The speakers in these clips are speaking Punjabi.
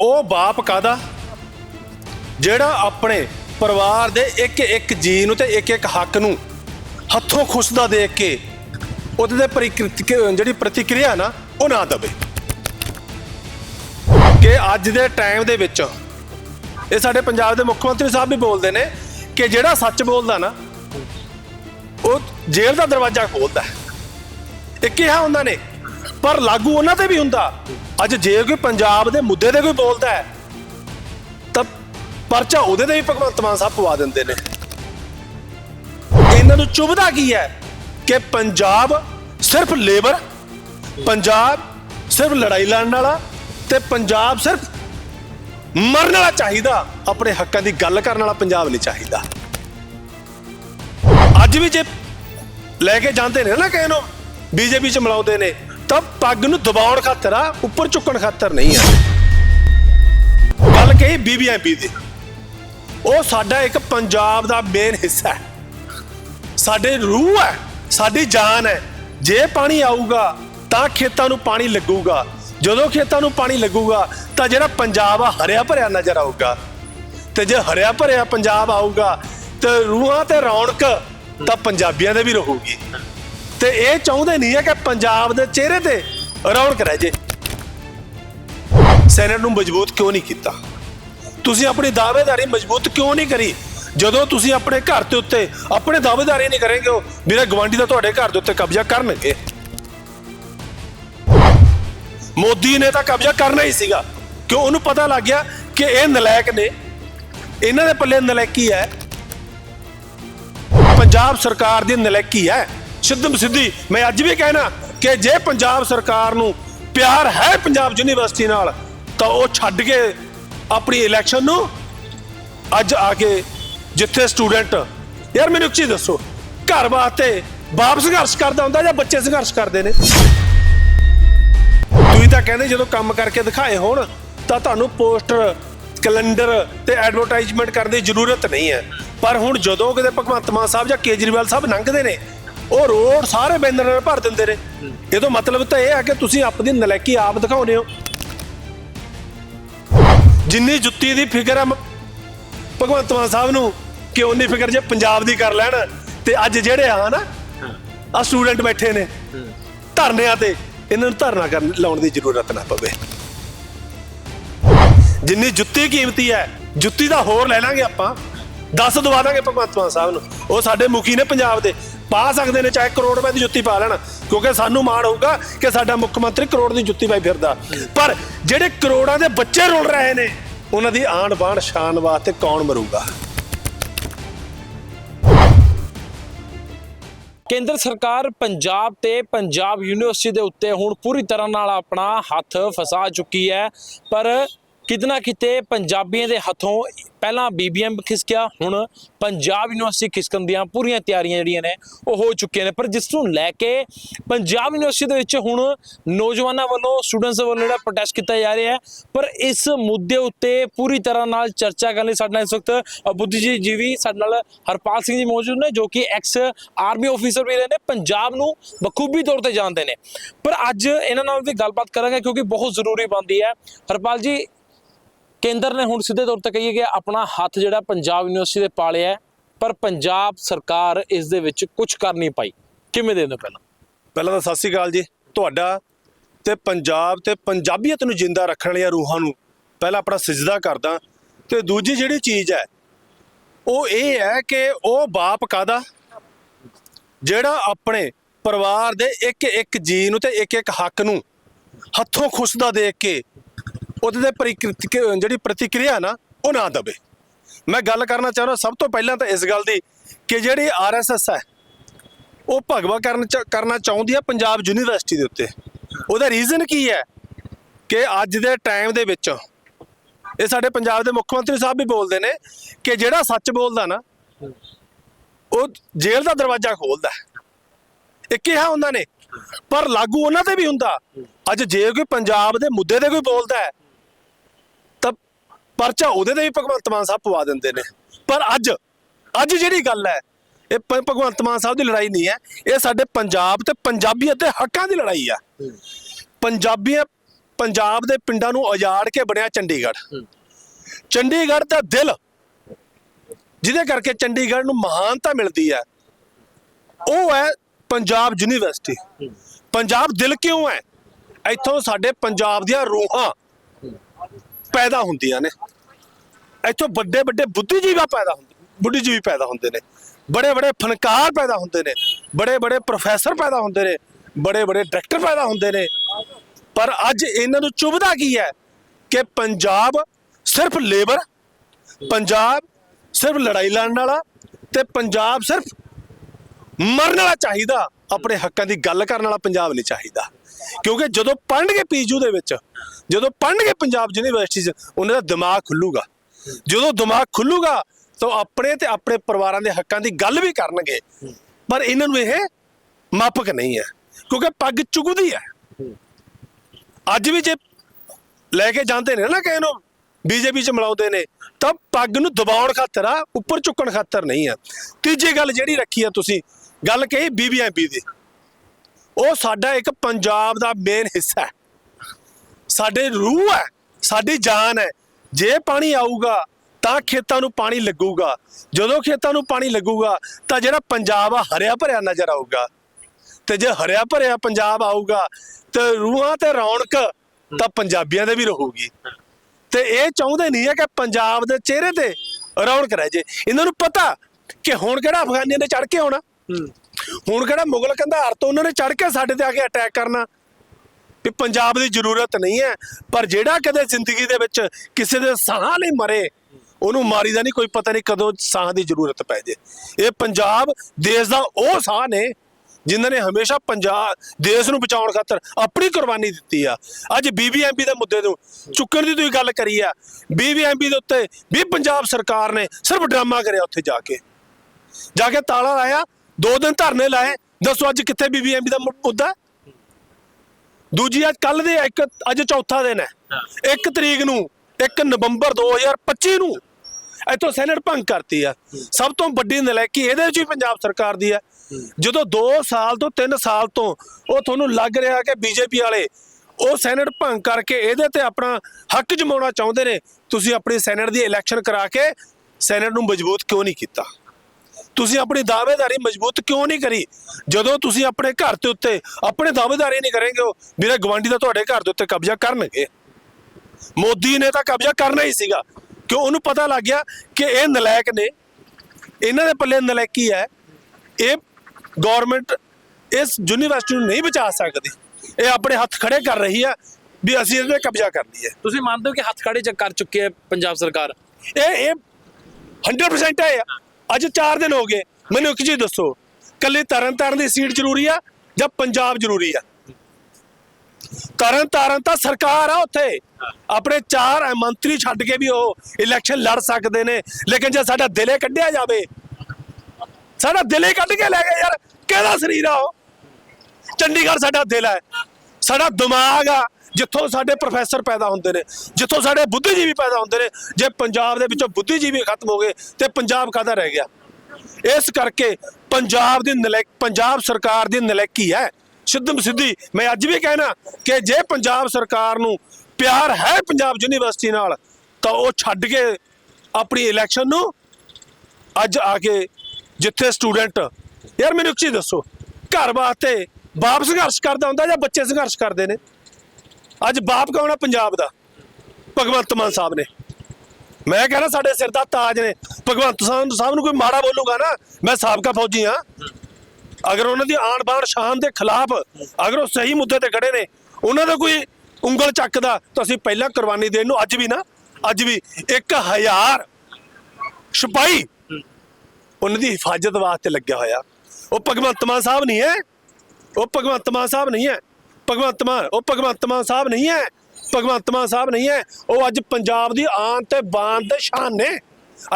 ਉਹ ਬਾਪ ਕਾਦਾ ਜਿਹੜਾ ਆਪਣੇ ਪਰਿਵਾਰ ਦੇ ਇੱਕ ਇੱਕ ਜੀ ਨੂੰ ਤੇ ਇੱਕ ਇੱਕ ਹੱਕ ਨੂੰ ਹੱਥੋਂ ਖੁੱਸਦਾ ਦੇਖ ਕੇ ਉਹਦੇ ਦੇ ਪ੍ਰਤੀਕਿ- ਜਿਹੜੀ ਪ੍ਰਤੀਕਿਰਿਆ ਨਾ, ਉਹ ਨਾ ਦਵੇ। ਕਿ ਅੱਜ ਦੇ ਟਾਈਮ ਦੇ ਵਿੱਚ ਇਹ ਸਾਡੇ ਪੰਜਾਬ ਦੇ ਮੁੱਖ ਮੰਤਰੀ ਸਾਹਿਬ ਵੀ ਬੋਲਦੇ ਨੇ ਕਿ ਜਿਹੜਾ ਸੱਚ ਬੋਲਦਾ ਨਾ, ਉਹ ਜੇਲ੍ਹ ਦਾ ਦਰਵਾਜ਼ਾ ਖੋਲਦਾ ਇਹ ਕਿਹਾ ਉਹਨਾਂ ਨੇ ਪਰ ਲਾਗੂ ਉਹਨਾਂ ਤੇ ਵੀ ਹੁੰਦਾ। ਅੱਜ ਜੇ ਕੋਈ ਪੰਜਾਬ ਦੇ ਮੁੱਦੇ ਤੇ ਕੋਈ ਬੋਲਦਾ ਹੈ, ਤਾਂ ਪਰਚਾ ਉਹਦੇ ਤੇ ਵੀ ਭਗਵੰਤ ਮਾਨ ਸਾਹਿਬ ਪਵਾ ਦਿੰਦੇ ਨੇ। ਇਹਨਾਂ ਨੂੰ ਚੁਭਦਾ ਕੀ ਹੈ ਕਿ ਪੰਜਾਬ ਸਿਰਫ ਲੇਬਰ, ਪੰਜਾਬ ਸਿਰਫ ਲੜਾਈ ਲੜਨ ਵਾਲਾ ਤੇ ਪੰਜਾਬ ਸਿਰਫ ਮਰਨ ਵਾਲਾ ਚਾਹੀਦਾ, ਆਪਣੇ ਹੱਕਾਂ ਦੀ ਗੱਲ ਕਰਨ ਵਾਲਾ ਪੰਜਾਬ ਨਹੀਂ ਚਾਹੀਦਾ। ਅੱਜ ਵੀ ਜੇ ਲੈ ਕੇ ਜਾਂਦੇ ਨੇ ਨਾ ਕਿਸੇ ਨੂੰ, ਬੀਜੇਪੀ ਚ ਮਿਲਾਉਂਦੇ ਨੇ ਤਾਂ ਪੱਗ ਨੂੰ ਦਬਾਉਣ ਖਾਤਰ ਆ, ਉੱਪਰ ਚੁੱਕਣ ਖਾਤਰ ਨਹੀਂ ਆ। ਗੱਲ ਕਹੀ ਬੀਬੀਐਮਪੀ ਦੀ। ਉਹ ਸਾਡਾ ਇੱਕ ਪੰਜਾਬ ਦਾ ਮੇਨ ਹਿੱਸਾ ਹੈ। ਸਾਡੇ ਰੂਹ ਹੈ, ਸਾਡੀ ਜਾਨ ਹੈ। ਜੇ ਪਾਣੀ ਆਊਗਾ, ਤਾਂ ਖੇਤਾਂ ਨੂੰ ਪਾਣੀ ਲੱਗੂਗਾ। ਜਦੋਂ ਖੇਤਾਂ ਨੂੰ ਪਾਣੀ ਲੱਗੂਗਾ, ਤਾਂ ਜਿਹੜਾ ਪੰਜਾਬ ਆ ਹਰਿਆ ਭਰਿਆ ਨਜ਼ਰ ਆਊਗਾ। ਤੇ ਜੇ ਹਰਿਆ ਭਰਿਆ ਪੰਜਾਬ ਆਊਗਾ, ਤੇ ਰੂਹਾਂ ਤੇ ਰੌਣਕ ਤਾਂ ਪੰਜਾਬੀਆਂ ਦੇ ਵੀ ਰਹੂਗੀ। ਤੇ ਇਹ ਚਾਹੁੰਦੇ ਨਹੀਂ ਹੈ ਕਿ ਪੰਜਾਬ ਦੇ ਚਿਹਰੇ ਤੇ ਰੌਣਕ ਰਹਿ ਜੇ। ਸੈਨੇਟ ਨੂੰ ਮਜ਼ਬੂਤ ਕਿਉਂ ਨਹੀਂ ਕੀਤਾ? ਤੁਸੀਂ ਆਪਣੀ ਦਾਅਵੇਦਾਰੀ ਮਜ਼ਬੂਤ ਕਿਉਂ ਨਹੀਂ ਕਰੀ? ਜਦੋਂ ਤੁਸੀਂ ਆਪਣੇ ਘਰ ਦੇ ਉੱਤੇ ਆਪਣੇ ਦਾਅਵੇਦਾਰੀ ਨਹੀਂ ਕਰੇਗੇ ਉਹ ਮੇਰੇ ਗਵਾਂਢੀ ਦਾ ਤੁਹਾਡੇ ਘਰ ਦੇ ਉੱਤੇ ਕਬਜ਼ਾ ਕਰਨਗੇ। ਮੋਦੀ ਨੇ ਤਾਂ ਕਬਜ਼ਾ ਕਰਨਾ ਹੀ ਸੀਗਾ। ਕਿਉਂ? ਉਹਨੂੰ ਪਤਾ ਲੱਗ ਗਿਆ ਕਿ ਇਹ ਨਲਾਇਕ ਨੇ। ਇਹਨਾਂ ਦੇ ਪੱਲੇ ਨਲਾਇਕੀ ਹੈ। ਪੰਜਾਬ ਸਰਕਾਰ ਦੀ ਨਲਾਇਕੀ ਹੈ। ਸਿੱਧਮ ਸਿੱਧੀ ਮੈਂ ਅੱਜ ਵੀ ਕਹਿਣਾ ਕਿ ਜੇ ਪੰਜਾਬ ਸਰਕਾਰ ਨੂੰ ਪਿਆਰ ਹੈ ਪੰਜਾਬ ਯੂਨੀਵਰਸਿਟੀ ਨਾਲ, ਤਾਂ ਉਹ ਛੱਡ ਕੇ ਆਪਣੀ ਇਲੈਕਸ਼ਨ ਨੂੰ ਅੱਜ ਆ ਕੇ ਜਿੱਥੇ ਸਟੂਡੈਂਟ ਯਾਰ ਮੈਨੂੰ ਇੱਕ ਚੀਜ਼ ਦੱਸੋ, ਘਰ ਵਾਸਤੇ ਬਾਪ ਸੰਘਰਸ਼ ਕਰਦਾ ਹੁੰਦਾ ਜਾਂ ਬੱਚੇ ਸੰਘਰਸ਼ ਕਰਦੇ ਨੇ? ਤੁਸੀਂ ਤਾਂ ਕਹਿੰਦੇ ਜਦੋਂ ਕੰਮ ਕਰਕੇ ਦਿਖਾਏ ਹੋਣ, ਤਾਂ ਤੁਹਾਨੂੰ ਪੋਸਟਰ ਕੈਲੰਡਰ ਤੇ ਐਡਵਰਟਾਈਜ਼ਮੈਂਟ ਕਰਨ ਦੀ ਜ਼ਰੂਰਤ ਨਹੀਂ ਹੈ। ਪਰ ਹੁਣ ਜਦੋਂ ਕਿਤੇ ਭਗਵੰਤ ਮਾਨ ਸਾਹਿਬ ਜਾਂ ਕੇਜਰੀਵਾਲ ਸਾਹਿਬ ਲੰਘਦੇ ਨੇ ਉਹ ਰੋਡ ਸਾਰੇ ਬੈਨਰ ਨਾਲ ਭਰ ਦਿੰਦੇ ਨੇ। ਇਹਦਾ ਮਤਲਬ ਤਾਂ ਇਹ ਆ ਕਿ ਤੁਸੀਂ ਆਪਣੀ ਨਲੈਕੀ ਆਪ ਦਿਖਾਉਂਦੇ ਹੋ। ਜਿੰਨੀ ਜੁੱਤੀ ਦੀ ਫਿਕਰ ਹੈ ਭਗਵੰਤ ਮਾਨ ਸਾਹਿਬ ਨੂੰ ਕਿ ਉਨੀ ਫਿਕਰ ਜੇ ਪੰਜਾਬ ਦੀ ਕਰ ਲੈਣ ਤੇ ਅੱਜ ਜਿਹੜੇ ਆ ਨਾ ਆ ਸਟੂਡੈਂਟ ਬੈਠੇ ਨੇ ਧਰਨਿਆਂ ਤੇ, ਇਹਨਾਂ ਨੂੰ ਧਰਨਾ ਕਰਨ ਲਾਉਣ ਦੀ ਜ਼ਰੂਰਤ ਨਾ ਪਵੇ। ਜਿੰਨੀ ਜੁੱਤੀ ਕੀਮਤੀ ਹੈ, ਜੁੱਤੀ ਦਾ ਹੋਰ ਲੈ ਲਾਂਗੇ ਆਪਾਂ 10 ਦਵਾ ਦਾਂਗੇ ਭਗਵੰਤ ਮਾਨ ਸਾਹਿਬ ਨੂੰ। ਉਹ ਸਾਡੇ ਮੁਖੀ ਨੇ ਪੰਜਾਬ ਦੇ। ਪਾ ਸਕਦੇ ਨੇ, ਚਾਹੇ ਕਰੋੜ ਰੁਪਏ ਦੀ ਜੁੱਤੀ ਪਾ ਲੈਣ, ਕਿਉਂਕਿ ਸਾਨੂੰ ਮਾਣ ਹੋਊਗਾ ਕਿ ਸਾਡਾ ਮੁੱਖ ਮੰਤਰੀ ਕਰੋੜ ਦੀ ਜੁੱਤੀ ਪਾਈ ਫਿਰਦਾ। ਪਰ ਜਿਹੜੇ ਕਰੋੜਾਂ ਦੇ ਬੱਚੇ ਰੁਲ ਰਹੇ ਨੇ, ਉਹਨਾਂ ਦੀ ਆਣ ਬਾਣ ਸ਼ਾਨ ਵਾਸਤੇ ਕੌਣ ਮਰੂਗਾ? ਕੇਂਦਰ ਸਰਕਾਰ ਪੰਜਾਬ ਤੇ ਪੰਜਾਬ ਯੂਨੀਵਰਸਿਟੀ ਦੇ ਉੱਤੇ ਹੁਣ ਪੂਰੀ ਤਰ੍ਹਾਂ ਨਾਲ ਆਪਣਾ ਹੱਥ ਫਸਾ ਚੁੱਕੀ ਹੈ, ਪਰ ਕਿਤਨਾ ਕਿਤੇ ਪੰਜਾਬੀਆਂ ਦੇ ਹੱਥੋਂ ਪਹਿਲਾਂ ਬੀਬੀਐਮ ਖਿਸਕਿਆ ਹੁਣ ਪੰਜਾਬ ਯੂਨੀਵਰਸਿਟੀ ਖਿਸਕਣ ਦੀਆਂ ਪੂਰੀਆਂ ਤਿਆਰੀਆਂ ਜਿਹੜੀਆਂ ਨੇ ਉਹ ਹੋ ਚੁੱਕੀਆਂ ਨੇ। ਪਰ ਜਿਸ ਨੂੰ ਲੈ ਕੇ ਪੰਜਾਬ ਯੂਨੀਵਰਸਿਟੀ ਦੇ ਵਿੱਚ ਹੁਣ ਨੌਜਵਾਨਾਂ ਵੱਲੋਂ ਸਟੂਡੈਂਟਸ ਵੱਲੋਂ ਜਿਹੜਾ ਪ੍ਰੋਟੈਸਟ ਕੀਤਾ ਜਾ ਰਿਹਾ ਹੈ ਪਰ ਇਸ ਮੁੱਦੇ ਉੱਤੇ ਪੂਰੀ ਤਰ੍ਹਾਂ ਨਾਲ ਚਰਚਾ ਕਰਨ ਲਈ ਸਾਡੇ ਨਾਲ ਇਸ ਵਕਤ ਅ, ਬੁੱਧੀਜੀ ਜੀ ਵੀ ਸਾਡੇ ਨਾਲ ਹਰਪਾਲ ਸਿੰਘ ਜੀ ਮੌਜੂਦ ਨੇ ਜੋ ਕਿ ਐਕਸ ਆਰਮੀ ਆਫੀਸਰ ਵੀ ਰਹੇ ਨੇ ਪੰਜਾਬ ਨੂੰ ਬਖੂਬੀ ਤੌਰ ਤੇ ਜਾਣਦੇ ਨੇ। ਪਰ ਅੱਜ ਇਹਨਾਂ ਨਾਲ ਵੀ ਗੱਲਬਾਤ ਕਰਾਂਗੇ ਕਿਉਂਕਿ ਬਹੁਤ ਜ਼ਰੂਰੀ ਬਣਦੀ ਹੈ। ਹਰਪਾਲ ਜੀ ਕੇਂਦਰ ਨੇ ਹੁਣ ਸਿੱਧੇ ਤੌਰ ਤੇ ਕਹੀਏ ਕਿ ਆਪਣਾ ਹੱਥ ਜਿਹੜਾ ਪੰਜਾਬ ਯੂਨੀਵਰਸਿਟੀ ਦੇ ਪਾਲਿਆ ਹੈ, ਪਰ ਪੰਜਾਬ ਸਰਕਾਰ ਇਸ ਦੇ ਵਿੱਚ ਕੁਝ ਕਰ ਨਹੀਂ ਪਾਈ। ਕਿਵੇਂ ਦੇ ਦਿਓ ਪਹਿਲਾਂ? ਪਹਿਲਾਂ ਤਾਂ ਸਤਿ ਸ੍ਰੀ ਅਕਾਲ ਜੀ। ਤੁਹਾਡਾ ਤੇ ਪੰਜਾਬ ਤੇ ਪੰਜਾਬੀਅਤ ਨੂੰ ਜਿੰਦਾ ਰੱਖਣ ਵਾਲੀਆਂ ਰੂਹਾਂ ਨੂੰ ਪਹਿਲਾਂ ਆਪਣਾ ਸਜਦਾ ਕਰਦਾ। ਤੇ ਦੂਜੀ ਜਿਹੜੀ ਚੀਜ਼ ਹੈ, ਉਹ ਇਹ ਹੈ ਕਿ ਉਹ ਬਾਪ ਕਾਦਾ ਜਿਹੜਾ ਆਪਣੇ ਪਰਿਵਾਰ ਦੇ ਇੱਕ ਇੱਕ ਜੀ ਨੂੰ ਤੇ ਇੱਕ ਇੱਕ ਹੱਕ ਨੂੰ ਹੱਥੋਂ ਖੁੱਸਦਾ ਦੇਖ ਕੇ ਉਹਦੇ ਦੇ ਪ੍ਰਤੀਕਿ- ਜਿਹੜੀ ਪ੍ਰਤੀਕਿਰਿਆ ਨਾ, ਉਹ ਨਾ ਦਵੇ। ਮੈਂ ਗੱਲ ਕਰਨਾ ਚਾਹੁੰਦਾ, ਸਭ ਤੋਂ ਪਹਿਲਾਂ ਤਾਂ ਇਸ ਗੱਲ ਦੀ ਕਿ ਜਿਹੜੀ ਆਰਐਸਐਸ ਹੈ, ਉਹ ਭਗਵਾ ਕਰਨ ਚ- ਕਰਨਾ ਚਾਹੁੰਦੀ ਹੈ ਪੰਜਾਬ ਯੂਨੀਵਰਸਿਟੀ ਦੇ ਉੱਤੇ। ਉਹਦਾ ਰੀਜ਼ਨ ਕੀ ਹੈ ਕਿ ਅੱਜ ਦੇ ਟਾਈਮ ਦੇ ਵਿੱਚ ਇਹ ਸਾਡੇ ਪੰਜਾਬ ਦੇ ਮੁੱਖ ਮੰਤਰੀ ਸਾਹਿਬ ਵੀ ਬੋਲਦੇ ਨੇ ਕਿ ਜਿਹੜਾ ਸੱਚ ਬੋਲਦਾ ਨਾ, ਉਹ ਜੇਲ੍ਹ ਦਾ ਦਰਵਾਜ਼ਾ ਖੋਲਦਾ ਹੈ। ਇਹ ਕਿਹਾ ਉਹਨਾਂ ਨੇ, ਪਰ ਲਾਗੂ ਉਹਨਾਂ ਤੇ ਵੀ ਹੁੰਦਾ। ਅੱਜ ਜੇ ਕੋਈ ਪੰਜਾਬ ਦੇ ਮੁੱਦੇ ਤੇ ਕੋਈ ਬੋਲਦਾ ਹੈ ਪਰਚਾ ਉਹਦੇ ਤੇ ਵੀ ਭਗਵੰਤ ਮਾਨ ਸਾਹਿਬ ਪਵਾ ਦਿੰਦੇ ਨੇ। ਪਰ ਅੱਜ ਅੱਜ ਜਿਹੜੀ ਗੱਲ ਹੈ ਇਹ ਭਗਵੰਤ ਮਾਨ ਸਾਹਿਬ ਦੀ ਲੜਾਈ ਨਹੀਂ ਹੈ। ਇਹ ਸਾਡੇ ਪੰਜਾਬ ਤੇ ਪੰਜਾਬੀਅਤ ਦੇ ਹੱਕਾਂ ਦੀ ਲੜਾਈ ਆ। ਪੰਜਾਬੀਆਂ ਪੰਜਾਬ ਦੇ ਪਿੰਡਾਂ ਨੂੰ ਉਜਾੜ ਕੇ ਬਣਿਆ ਚੰਡੀਗੜ੍ਹ। ਚੰਡੀਗੜ੍ਹ ਦਾ ਦਿਲ ਜਿਹਦੇ ਕਰਕੇ ਚੰਡੀਗੜ੍ਹ ਨੂੰ ਮਹਾਨਤਾ ਮਿਲਦੀ ਹੈ ਉਹ ਹੈ ਪੰਜਾਬ ਯੂਨੀਵਰਸਿਟੀ। ਪੰਜਾਬ ਦਿਲ ਕਿਉਂ ਹੈ? ਇੱਥੋਂ ਸਾਡੇ ਪੰਜਾਬ ਦੀਆਂ ਰੂਹਾਂ ਪੈਦਾ ਹੁੰਦੀਆਂ ਨੇ। ਇੱਥੋਂ ਵੱਡੇ ਵੱਡੇ ਬੁੱਧੀਜੀਵੀ ਪੈਦਾ ਹੁੰਦੇ ਬੁੱਧੀਜੀਵੀ ਪੈਦਾ ਹੁੰਦੇ ਨੇ। ਬੜੇ ਬੜੇ ਫਨਕਾਰ ਪੈਦਾ ਹੁੰਦੇ ਨੇ, ਬੜੇ ਬੜੇ ਪ੍ਰੋਫੈਸਰ ਪੈਦਾ ਹੁੰਦੇ ਨੇ, ਬੜੇ ਬੜੇ ਡਾਇਰੈਕਟਰ ਪੈਦਾ ਹੁੰਦੇ ਨੇ। ਪਰ ਅੱਜ ਇਹਨਾਂ ਨੂੰ ਚੁਭਦਾ ਕੀ ਹੈ ਕਿ ਪੰਜਾਬ ਸਿਰਫ ਲੇਬਰ, ਪੰਜਾਬ ਸਿਰਫ ਲੜਾਈ ਲੜਨ ਵਾਲਾ ਤੇ ਪੰਜਾਬ ਸਿਰਫ ਮਰਨ ਵਾਲਾ ਚਾਹੀਦਾ, ਆਪਣੇ ਹੱਕਾਂ ਦੀ ਗੱਲ ਕਰਨ ਵਾਲਾ ਪੰਜਾਬ ਨਹੀਂ ਚਾਹੀਦਾ। ਕਿਉਂਕਿ ਜਦੋਂ ਪੜ੍ਹਨਗੇ ਪੀਜੂ ਦੇ ਵਿੱਚ, ਜਦੋਂ ਪੜ੍ਹਨਗੇ ਪੰਜਾਬ ਯੂਨੀਵਰਸਿਟੀ 'ਚ, ਉਹਨਾਂ ਦਾ ਦਿਮਾਗ ਖੁੱਲੂਗਾ। ਜਦੋਂ ਦਿਮਾਗ ਖੁੱਲੂਗਾ, ਤਾਂ ਆਪਣੇ ਤੇ ਆਪਣੇ ਪਰਿਵਾਰਾਂ ਦੇ ਹੱਕਾਂ ਦੀ ਗੱਲ ਵੀ ਕਰਨਗੇ। ਪਰ ਇਹਨਾਂ ਨੂੰ ਇਹ ਮਾਪਕ ਨਹੀਂ ਹੈ, ਕਿਉਂਕਿ ਪੱਗ ਚੁਗਦੀ ਹੈ। ਅੱਜ ਵੀ ਜੇ ਲੈ ਕੇ ਜਾਂਦੇ ਨੇ ਨਾ ਕਿਸੇ ਨੂੰ, ਬੀਜੇਪੀ ਚ ਮਿਲਾਉਂਦੇ ਨੇ, ਤਾਂ ਪੱਗ ਨੂੰ ਦਬਾਉਣ ਖਾਤਰ ਆ, ਉੱਪਰ ਚੁੱਕਣ ਖਾਤਰ ਨਹੀਂ ਆ ਤੀਜੀ ਗੱਲ ਜਿਹੜੀ ਰੱਖੀ ਆ ਤੁਸੀਂ, ਗੱਲ ਕਹੀ ਬੀਬੀਐਮਬੀ ਦੀ। ਉਹ ਸਾਡਾ ਇੱਕ ਪੰਜਾਬ ਦਾ ਮੇਨ ਹਿੱਸਾ ਹੈ। ਸਾਡੇ ਰੂਹ ਹੈ, ਸਾਡੀ ਜਾਨ ਹੈ। ਜੇ ਪਾਣੀ ਆਊਗਾ, ਤਾਂ ਖੇਤਾਂ ਨੂੰ ਪਾਣੀ ਲੱਗੂਗਾ। ਜਦੋਂ ਖੇਤਾਂ ਨੂੰ ਪਾਣੀ ਲੱਗੂਗਾ, ਤਾਂ ਜਿਹੜਾ ਪੰਜਾਬ ਆ ਹਰਿਆ ਭਰਿਆ ਨਜ਼ਰ ਆਊਗਾ। ਤੇ ਜੇ ਹਰਿਆ ਭਰਿਆ ਪੰਜਾਬ ਆਊਗਾ, ਤੇ ਰੂਹਾਂ ਤੇ ਰੌਣਕ ਤਾਂ ਪੰਜਾਬੀਆਂ ਦੇ ਵੀ ਰਹੂਗੀ। ਤੇ ਇਹ ਚਾਹੁੰਦੇ ਨਹੀਂ ਹੈ ਕਿ ਪੰਜਾਬ ਦੇ ਚਿਹਰੇ ਤੇ ਰੌਣਕ ਰਹਿ ਜੇ। ਇਹਨਾਂ ਨੂੰ ਪਤਾ ਕਿ ਹੁਣ ਕਿਹੜਾ ਅਫਗਾਨੀਆਂ ਨੇ ਚੜ ਕੇ ਆਉਣਾ। ਹੁਣ ਕਿਹੜਾ ਮੁਗਲ ਕੰਧਾਰ ਤੋਂ ਉਹਨਾਂ ਨੇ ਚੜ ਕੇ ਸਾਡੇ ਤੇ ਆ ਕੇ ਅਟੈਕ ਕਰਨਾ? ਵੀ ਪੰਜਾਬ ਦੀ ਜ਼ਰੂਰਤ ਨਹੀਂ ਹੈ, ਪਰ ਜਿਹੜਾ ਕਦੇ ਜ਼ਿੰਦਗੀ ਦੇ ਵਿੱਚ ਕਿਸੇ ਦੇ ਸਾਹ ਲਈ ਮਰੇ, ਉਹਨੂੰ ਮਾਰੀ ਦਾ ਨਹੀਂ, ਕੋਈ ਪਤਾ ਨਹੀਂ ਕਦੋਂ ਸਾਹ ਦੀ ਜ਼ਰੂਰਤ ਪੈ ਜੇ। ਇਹ ਪੰਜਾਬ ਦੇਸ਼ ਦਾ ਉਹ ਸਾਹ ਨੇ ਜਿਨ੍ਹਾਂ ਨੇ ਹਮੇਸ਼ਾ ਪੰਜਾਬ ਦੇਸ਼ ਨੂੰ ਬਚਾਉਣ ਖਾਤਰ ਆਪਣੀ ਕੁਰਬਾਨੀ ਦਿੱਤੀ ਆ। ਅੱਜ ਬੀਬੀਐਮਬੀ ਦੇ ਮੁੱਦੇ ਤੋਂ ਚੁੱਕਣ ਦੀ ਤੁਸੀਂ ਗੱਲ ਕਰੀ ਆ। ਬੀਬੀਐਮਬੀ ਦੇ ਉੱਤੇ ਵੀ ਪੰਜਾਬ ਸਰਕਾਰ ਨੇ ਸਿਰਫ ਡਰਾਮਾ ਕਰਿਆ ਉੱਥੇ ਜਾ ਕੇ। ਜਾ ਕੇ ਤਾਲਾ ਲਾਇਆ ਦੋ ਦਿਨ ਧਰਨੇ ਲਾਏ। ਦੱਸੋ ਅੱਜ ਕਿੱਥੇ ਬੀਬੀਐਮਬੀ ਦਾ ਮੁੱਦਾ? ਹੈ? ਦੂਜੀ ਅੱਜ ਕੱਲ ਦੇ ਇੱਕ ਅੱਜ ਚੌਥਾ ਦਿਨ ਹੈ। 1 ਤਰੀਕ ਨੂੰ 1 ਨਵੰਬਰ 2025 ਨੂੰ ਇੱਥੋਂ ਸੈਨੇਟ ਭੰਗ ਕਰਤੀ ਆ। ਸਭ ਤੋਂ ਵੱਡੀ ਨਲਾਇਕੀ ਇਹਦੇ ਵਿੱਚ ਵੀ ਪੰਜਾਬ ਸਰਕਾਰ ਦੀ ਆ ਜਦੋਂ 2 ਸਾਲ ਤੋਂ 3 ਸਾਲ ਤੋਂ ਉਹ ਤੁਹਾਨੂੰ ਲੱਗ ਰਿਹਾ ਕਿ ਬੀਜੇਪੀ ਵਾਲੇ ਉਹ ਸੈਨੇਟ ਭੰਗ ਕਰਕੇ ਇਹਦੇ ਤੇ ਆਪਣਾ ਹੱਕ ਜਮਾਉਣਾ ਚਾਹੁੰਦੇ ਨੇ ਤੁਸੀਂ ਆਪਣੀ ਸੈਨੇਟ ਦੀ ਇਲੈਕਸ਼ਨ ਕਰਾ ਕੇ ਸੈਨੇਟ ਨੂੰ ਮਜ਼ਬੂਤ ਕਿਉਂ ਨਹੀਂ ਕੀਤਾ? ਤੁਸੀਂ ਆਪਣੀ ਦਾਅਵੇਦਾਰੀ ਮਜ਼ਬੂਤ ਕਿਉਂ ਨਹੀਂ ਕਰੀ? ਜਦੋਂ ਤੁਸੀਂ ਆਪਣੇ ਘਰ ਦੇ ਉੱਤੇ ਆਪਣੇ ਦਾਅਵੇਦਾਰੀ ਨਹੀਂ ਕਰਨਗੇ ਉਹ ਮੇਰੇ ਗਵਾਂਢੀ ਦਾ ਤੁਹਾਡੇ ਘਰ ਦੇ ਉੱਤੇ ਕਬਜ਼ਾ ਕਰਨਗੇ। ਮੋਦੀ ਨੇ ਤਾਂ ਕਬਜ਼ਾ ਕਰਨਾ ਹੀ ਸੀਗਾ। ਕਿਉਂ? ਉਹਨੂੰ ਪਤਾ ਲੱਗ ਗਿਆ ਕਿ ਇਹ ਨਲਾਇਕ ਨੇ। ਇਹਨਾਂ ਦੇ ਪੱਲੇ ਨਲਾਇਕੀ ਹੈ। ਇਹ ਗਵਰਨਮੈਂਟ ਇਸ ਯੂਨੀਵਰਸਿਟੀ ਨੂੰ ਨਹੀਂ ਬਚਾ ਸਕਦੀ। ਇਹ ਆਪਣੇ ਹੱਥ ਖੜੇ ਕਰ ਰਹੀ ਹੈ ਵੀ ਅਸੀਂ ਇਹਦੇ ਕਬਜ਼ਾ ਕਰ ਲਈਏ। ਤੁਸੀਂ ਮੰਨਦੇ ਹੋ ਕਿ ਹੱਥ ਖੜੇ ਚ ਕਰ ਚੁੱਕੀ ਹੈ ਪੰਜਾਬ ਸਰਕਾਰ? ਇਹ ਇਹ 100% ਹੈ। ਅੱਜ 4 ਦਿਨ ਹੋ ਗਏ। ਮੈਨੂੰ ਇੱਕ ਚੀਜ਼ ਦੱਸੋ, ਕੱਲੀ ਤਰਨ ਤਾਰਨ ਦੀ ਸੀਟ ਜ਼ਰੂਰੀ ਆ ਜਾਂ ਪੰਜਾਬ ਜ਼ਰੂਰੀ ਆ? ਤਰਨ ਤਾਰਨ ਤਾਂ ਸਰਕਾਰ ਆ ਉੱਥੇ। ਆਪਣੇ ਚਾਰ ਮੰਤਰੀ ਛੱਡ ਕੇ ਵੀ ਉਹ ਇਲੈਕਸ਼ਨ ਲੜ ਸਕਦੇ ਨੇ, ਲੇਕਿਨ ਜੇ ਸਾਡਾ ਦਿਲੇ ਕੱਢਿਆ ਜਾਵੇ, ਸਾਡਾ ਦਿਲੇ ਕੱਢ ਕੇ ਲੈ ਗਏ ਯਾਰ, ਕਿਹਦਾ ਸਰੀਰ ਆ ਉਹ? ਚੰਡੀਗੜ੍ਹ ਸਾਡਾ ਦਿਲ ਹੈ ਸਾਡਾ ਦਿਮਾਗ ਆ। ਜਿੱਥੋਂ ਸਾਡੇ ਪ੍ਰੋਫੈਸਰ ਪੈਦਾ ਹੁੰਦੇ ਨੇ, ਜਿੱਥੋਂ ਸਾਡੇ ਬੁੱਧੀਜੀਵੀ ਪੈਦਾ ਹੁੰਦੇ ਨੇ, ਜੇ ਪੰਜਾਬ ਦੇ ਵਿੱਚੋਂ ਬੁੱਧੀਜੀਵੀ ਖਤਮ ਹੋ ਗਏ, ਤੇ ਪੰਜਾਬ ਕਾਹਦਾ ਰਹਿ ਗਿਆ? ਇਸ ਕਰਕੇ ਪੰਜਾਬ ਦੀ ਨਲੈਕ ਪੰਜਾਬ ਸਰਕਾਰ ਦੀ ਨਲੈਕੀ ਹੈ। ਸਿੱਧਮ ਸਿੱਧੀ ਮੈਂ ਅੱਜ ਵੀ ਕਹਿਣਾ ਕਿ ਜੇ ਪੰਜਾਬ ਸਰਕਾਰ ਨੂੰ ਪਿਆਰ ਹੈ ਪੰਜਾਬ ਯੂਨੀਵਰਸਿਟੀ ਨਾਲ, ਤਾਂ ਉਹ ਛੱਡ ਕੇ ਆਪਣੀ ਇਲੈਕਸ਼ਨ ਨੂੰ ਅੱਜ ਆ ਕੇ ਜਿੱਥੇ ਸਟੂਡੈਂਟ ਯਾਰ ਮੈਨੂੰ ਇੱਕ ਚੀਜ਼ ਦੱਸੋ, ਘਰ ਵਾਸਤੇ ਬਾਪ ਸੰਘਰਸ਼ ਕਰਦਾ ਹੁੰਦਾ ਜਾਂ ਬੱਚੇ ਸੰਘਰਸ਼ ਕਰਦੇ ਨੇ? ਅੱਜ ਬਾਪ ਕੌਣ ਆ? ਪੰਜਾਬ ਦਾ। ਭਗਵੰਤ ਮਾਨ ਸਾਹਿਬ ਨੇ। ਮੈਂ ਕਹਿੰਦਾ ਸਾਡੇ ਸਿਰ ਦਾ ਤਾਜ ਨੇ। ਭਗਵੰਤ ਸਾਹਿਬ ਸਾਹਿਬ ਨੂੰ ਕੋਈ ਮਾੜਾ ਬੋਲੂਗਾ ਨਾ, ਮੈਂ ਸਾਬਕਾ ਫੌਜੀ ਆ ਅਗਰ ਉਹਨਾਂ ਦੀ ਆਣ ਬਾਣ ਸ਼ਾਨ ਦੇ ਖਿਲਾਫ ਅਗਰ ਉਹ ਸਹੀ ਮੁੱਦੇ ਤੇ ਖੜੇ ਨੇ, ਉਹਨਾਂ ਦਾ ਕੋਈ ਉਂਗਲ ਚੱਕਦਾ, ਤਾਂ ਅਸੀਂ ਪਹਿਲਾਂ ਕੁਰਬਾਨੀ ਦੇਣ ਨੂੰ ਅੱਜ ਵੀ ਨਾ, ਅੱਜ ਵੀ 1000 ਸਿਪਾਹੀ ਉਹਨਾਂ ਦੀ ਹਿਫਾਜ਼ਤ ਵਾਸਤੇ ਲੱਗਿਆ ਹੋਇਆ। ਉਹ ਭਗਵੰਤ ਮਾਨ ਸਾਹਿਬ ਨਹੀਂ ਹੈ। ਉਹ ਭਗਵੰਤ ਮਾਨ ਸਾਹਿਬ ਨਹੀਂ ਹੈ। ਭਗਵੰਤ ਮਾਨ, ਉਹ ਭਗਵੰਤ ਮਾਨ ਸਾਹਿਬ ਨਹੀਂ ਹੈ। ਭਗਵੰਤ ਮਾਨ ਸਾਹਿਬ ਨਹੀਂ ਹੈ। ਉਹ ਅੱਜ ਪੰਜਾਬ ਦੀ ਆਨ ਤੇ ਬਾਨ ਤੇ ਸ਼ਾਨ ਨੇ।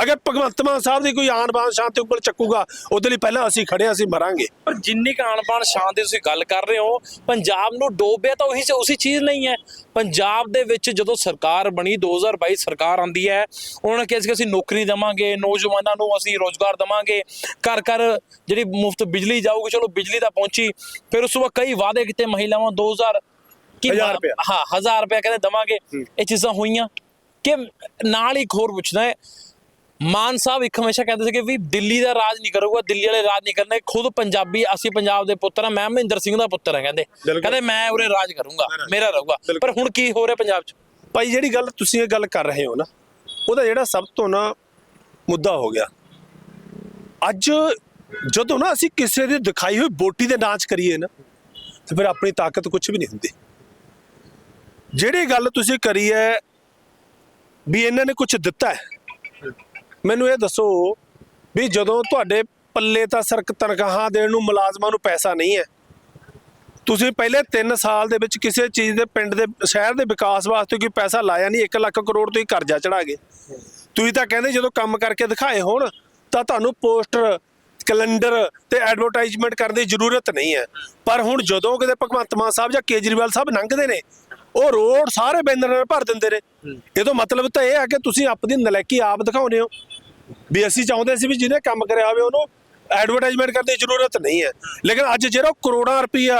ਅਗਰ ਭਗਵੰਤ ਮਾਨ ਸਾਹਿਬ ਦੀ ਕੋਈ ਆਨ ਬਾਨ ਸ਼ਾਨ ਤੇ ਉਂਗਲ ਚੱਕੂਗਾ ਉਹਦੇ ਲਈ ਪਹਿਲਾਂ ਅਸੀਂ ਖੜੇ ਅਸੀਂ ਮਰਾਂਗੇ ਪਰ ਜਿੰਨੀ ਕੁ ਆਣ-ਬਾਣ ਸ਼ਾਨ ਦੀ ਤੁਸੀਂ ਗੱਲ ਕਰ ਰਹੇ ਹੋ ਪੰਜਾਬ ਨੂੰ ਡੋਬਿਆ ਤਾਂ ਉਹੀ ਉਸੇ ਚੀਜ਼ ਨਹੀਂ ਹੈ ਪੰਜਾਬ ਦੇ ਵਿੱਚ ਜਦੋਂ ਸਰਕਾਰ ਬਣੀ 2022 ਸਰਕਾਰ ਆਂਦੀ ਹੈ ਉਹਨਾਂ ਨੇ ਕਿਹਾ ਸੀ ਅਸੀਂ ਨੌਕਰੀ ਦੇਵਾਂਗੇ ਨੌਜਵਾਨਾਂ ਨੂੰ ਅਸੀਂ ਰੋਜ਼ਗਾਰ ਦੇਵਾਂਗੇ ਘਰ ਘਰ ਜਿਹੜੀ ਮੁਫਤ ਬਿਜਲੀ ਜਾਊਗੀ ਚਲੋ ਬਿਜਲੀ ਤਾਂ ਪਹੁੰਚੀ ਫਿਰ ਉਸ ਤੋਂ ਬਾਅਦ ਕਈ ਵਾਅਦੇ ਕੀਤੇ ਮਹਿਲਾਵਾਂ 2000 ਕਿ ਹਜ਼ਾਰ ਰੁਪਇਆ। ਹਾਂ 1000 ਰੁਪਇਆ ਕਹਿੰਦੇ ਦਵਾਂਗੇ। ਇਹ ਚੀਜ਼ਾਂ ਹੋਈਆਂ ਕਿ ਨਾਲ ਹੀ ਇੱਕ ਹੋਰ ਪੁੱਛਣਾ ਹੈ ਮਾਨ ਸਾਹਿਬ ਇੱਕ ਹਮੇਸ਼ਾ ਕਹਿੰਦੇ ਸੀ ਕਿ ਵੀ ਦਿੱਲੀ ਦਾ ਰਾਜ ਨਹੀਂ ਕਰੂਗਾ ਦਿੱਲੀ ਵਾਲੇ ਰਾਜ ਨਹੀਂ ਕਰਨੇ ਖੁਦ ਪੰਜਾਬੀ ਅਸੀਂ ਪੰਜਾਬ ਦੇ ਪੁੱਤਰ ਆ ਮੈਂ ਮਹਿੰਦਰ ਸਿੰਘ ਦਾ ਪੁੱਤਰ ਆ ਕਹਿੰਦੇ। ਕਹਿੰਦੇ ਮੈਂ ਉਰੇ ਰਾਜ ਕਰੂੰਗਾ ਮੇਰਾ- ਰਹੂਗਾ। ਪਰ ਹੁਣ ਕੀ ਹੋ ਰਿਹਾ ਪੰਜਾਬ 'ਚ? ਭਾਈ ਜਿਹੜੀ ਗੱਲ ਤੁਸੀਂ ਇਹ ਗੱਲ ਕਰ ਰਹੇ ਹੋ ਨਾ ਉਹਦਾ ਜਿਹੜਾ ਸਭ ਤੋਂ ਨਾ ਮੁੱਦਾ ਹੋ ਗਿਆ। ਅੱਜ ਜਦੋਂ ਨਾ ਅਸੀਂ ਕਿਸੇ ਦੀ ਦਿਖਾਈ ਹੋਈ ਬੋਟੀ ਦੇ ਨਾਚ ਕਰੀਏ ਨਾ ਤੇ ਫਿਰ ਆਪਣੀ ਤਾਕਤ ਕੁਝ ਵੀ ਨਹੀਂ ਹੁੰਦੀ। ਜਿਹੜੀ ਗੱਲ ਤੁਸੀਂ ਕਰੀ ਹੈ ਵੀ ਇਹਨਾਂ ਨੇ ਕੁਝ ਦਿੱਤਾ ਹੈ ਮੈਨੂੰ ਇਹ ਦੱਸੋ ਵੀ ਜਦੋਂ ਤੁਹਾਡੇ ਪੱਲੇ ਤਾਂ ਸਰਕ ਤਨਖਾਹਾਂ ਦੇਣ ਨੂੰ ਮੁਲਾਜ਼ਮਾਂ ਨੂੰ ਪੈਸਾ ਨਹੀਂ ਹੈ। ਤੁਸੀਂ ਪਹਿਲੇ 3 ਸਾਲ ਦੇ ਵਿੱਚ ਕਿਸੇ ਚੀਜ਼ ਦੇ ਪਿੰਡ ਦੇ ਸ਼ਹਿਰ ਦੇ ਵਿਕਾਸ ਵਾਸਤੇ ਕੋਈ ਪੈਸਾ ਲਾਇਆ ਨਹੀਂ 1 ਲੱਖ ਕਰੋੜ ਤੁਸੀਂ ਕਰਜ਼ਾ ਚੜਾ ਗਏ। ਤੁਸੀਂ ਤਾਂ ਕਹਿੰਦੇ ਜਦੋਂ ਕੰਮ ਕਰਕੇ ਦਿਖਾਏ ਹੋਣ ਤਾਂ ਤੁਹਾਨੂੰ ਪੋਸਟਰ ਕੈਲੰਡਰ ਤੇ ਐਡਵਰਟਾਈਜ਼ਮੈਂਟ ਕਰਨ ਦੀ ਜ਼ਰੂਰਤ ਨਹੀਂ ਹੈ। ਪਰ ਹੁਣ ਜਦੋਂ ਕਿਤੇ ਭਗਵੰਤ ਮਾਨ ਸਾਹਿਬ ਜਾਂ ਕੇਜਰੀਵਾਲ ਸਾਹਿਬ ਲੰਘਦੇ ਨੇ ਉਹ ਰੋਡ ਸਾਰੇ ਬੈਨਰ ਨਾਲ ਭਰ ਦਿੰਦੇ ਨੇ। ਇਹਦਾ ਮਤਲਬ ਤਾਂ ਇਹ ਆ ਕਿ ਤੁਸੀਂ ਆਪਣੀ ਨਲਾਇਕੀ ਆਪ ਦਿਖਾਉਂਦੇ ਹੋ। ਵੀ ਅਸੀਂ ਚਾਹੁੰਦੇ ਸੀ ਵੀ ਜਿਹਨੇ ਕੰਮ ਕਰਿਆ ਹੋਵੇ ਉਹਨੂੰ ਐਡਵਰਟਾਈਜ਼ਮੈਂਟ ਕਰਨ ਦੀ ਜ਼ਰੂਰਤ ਨਹੀਂ ਹੈ। ਲੇਕਿਨ ਅੱਜ ਜਿਹੜਾ ਕਰੋੜਾਂ ਰੁਪਈਆ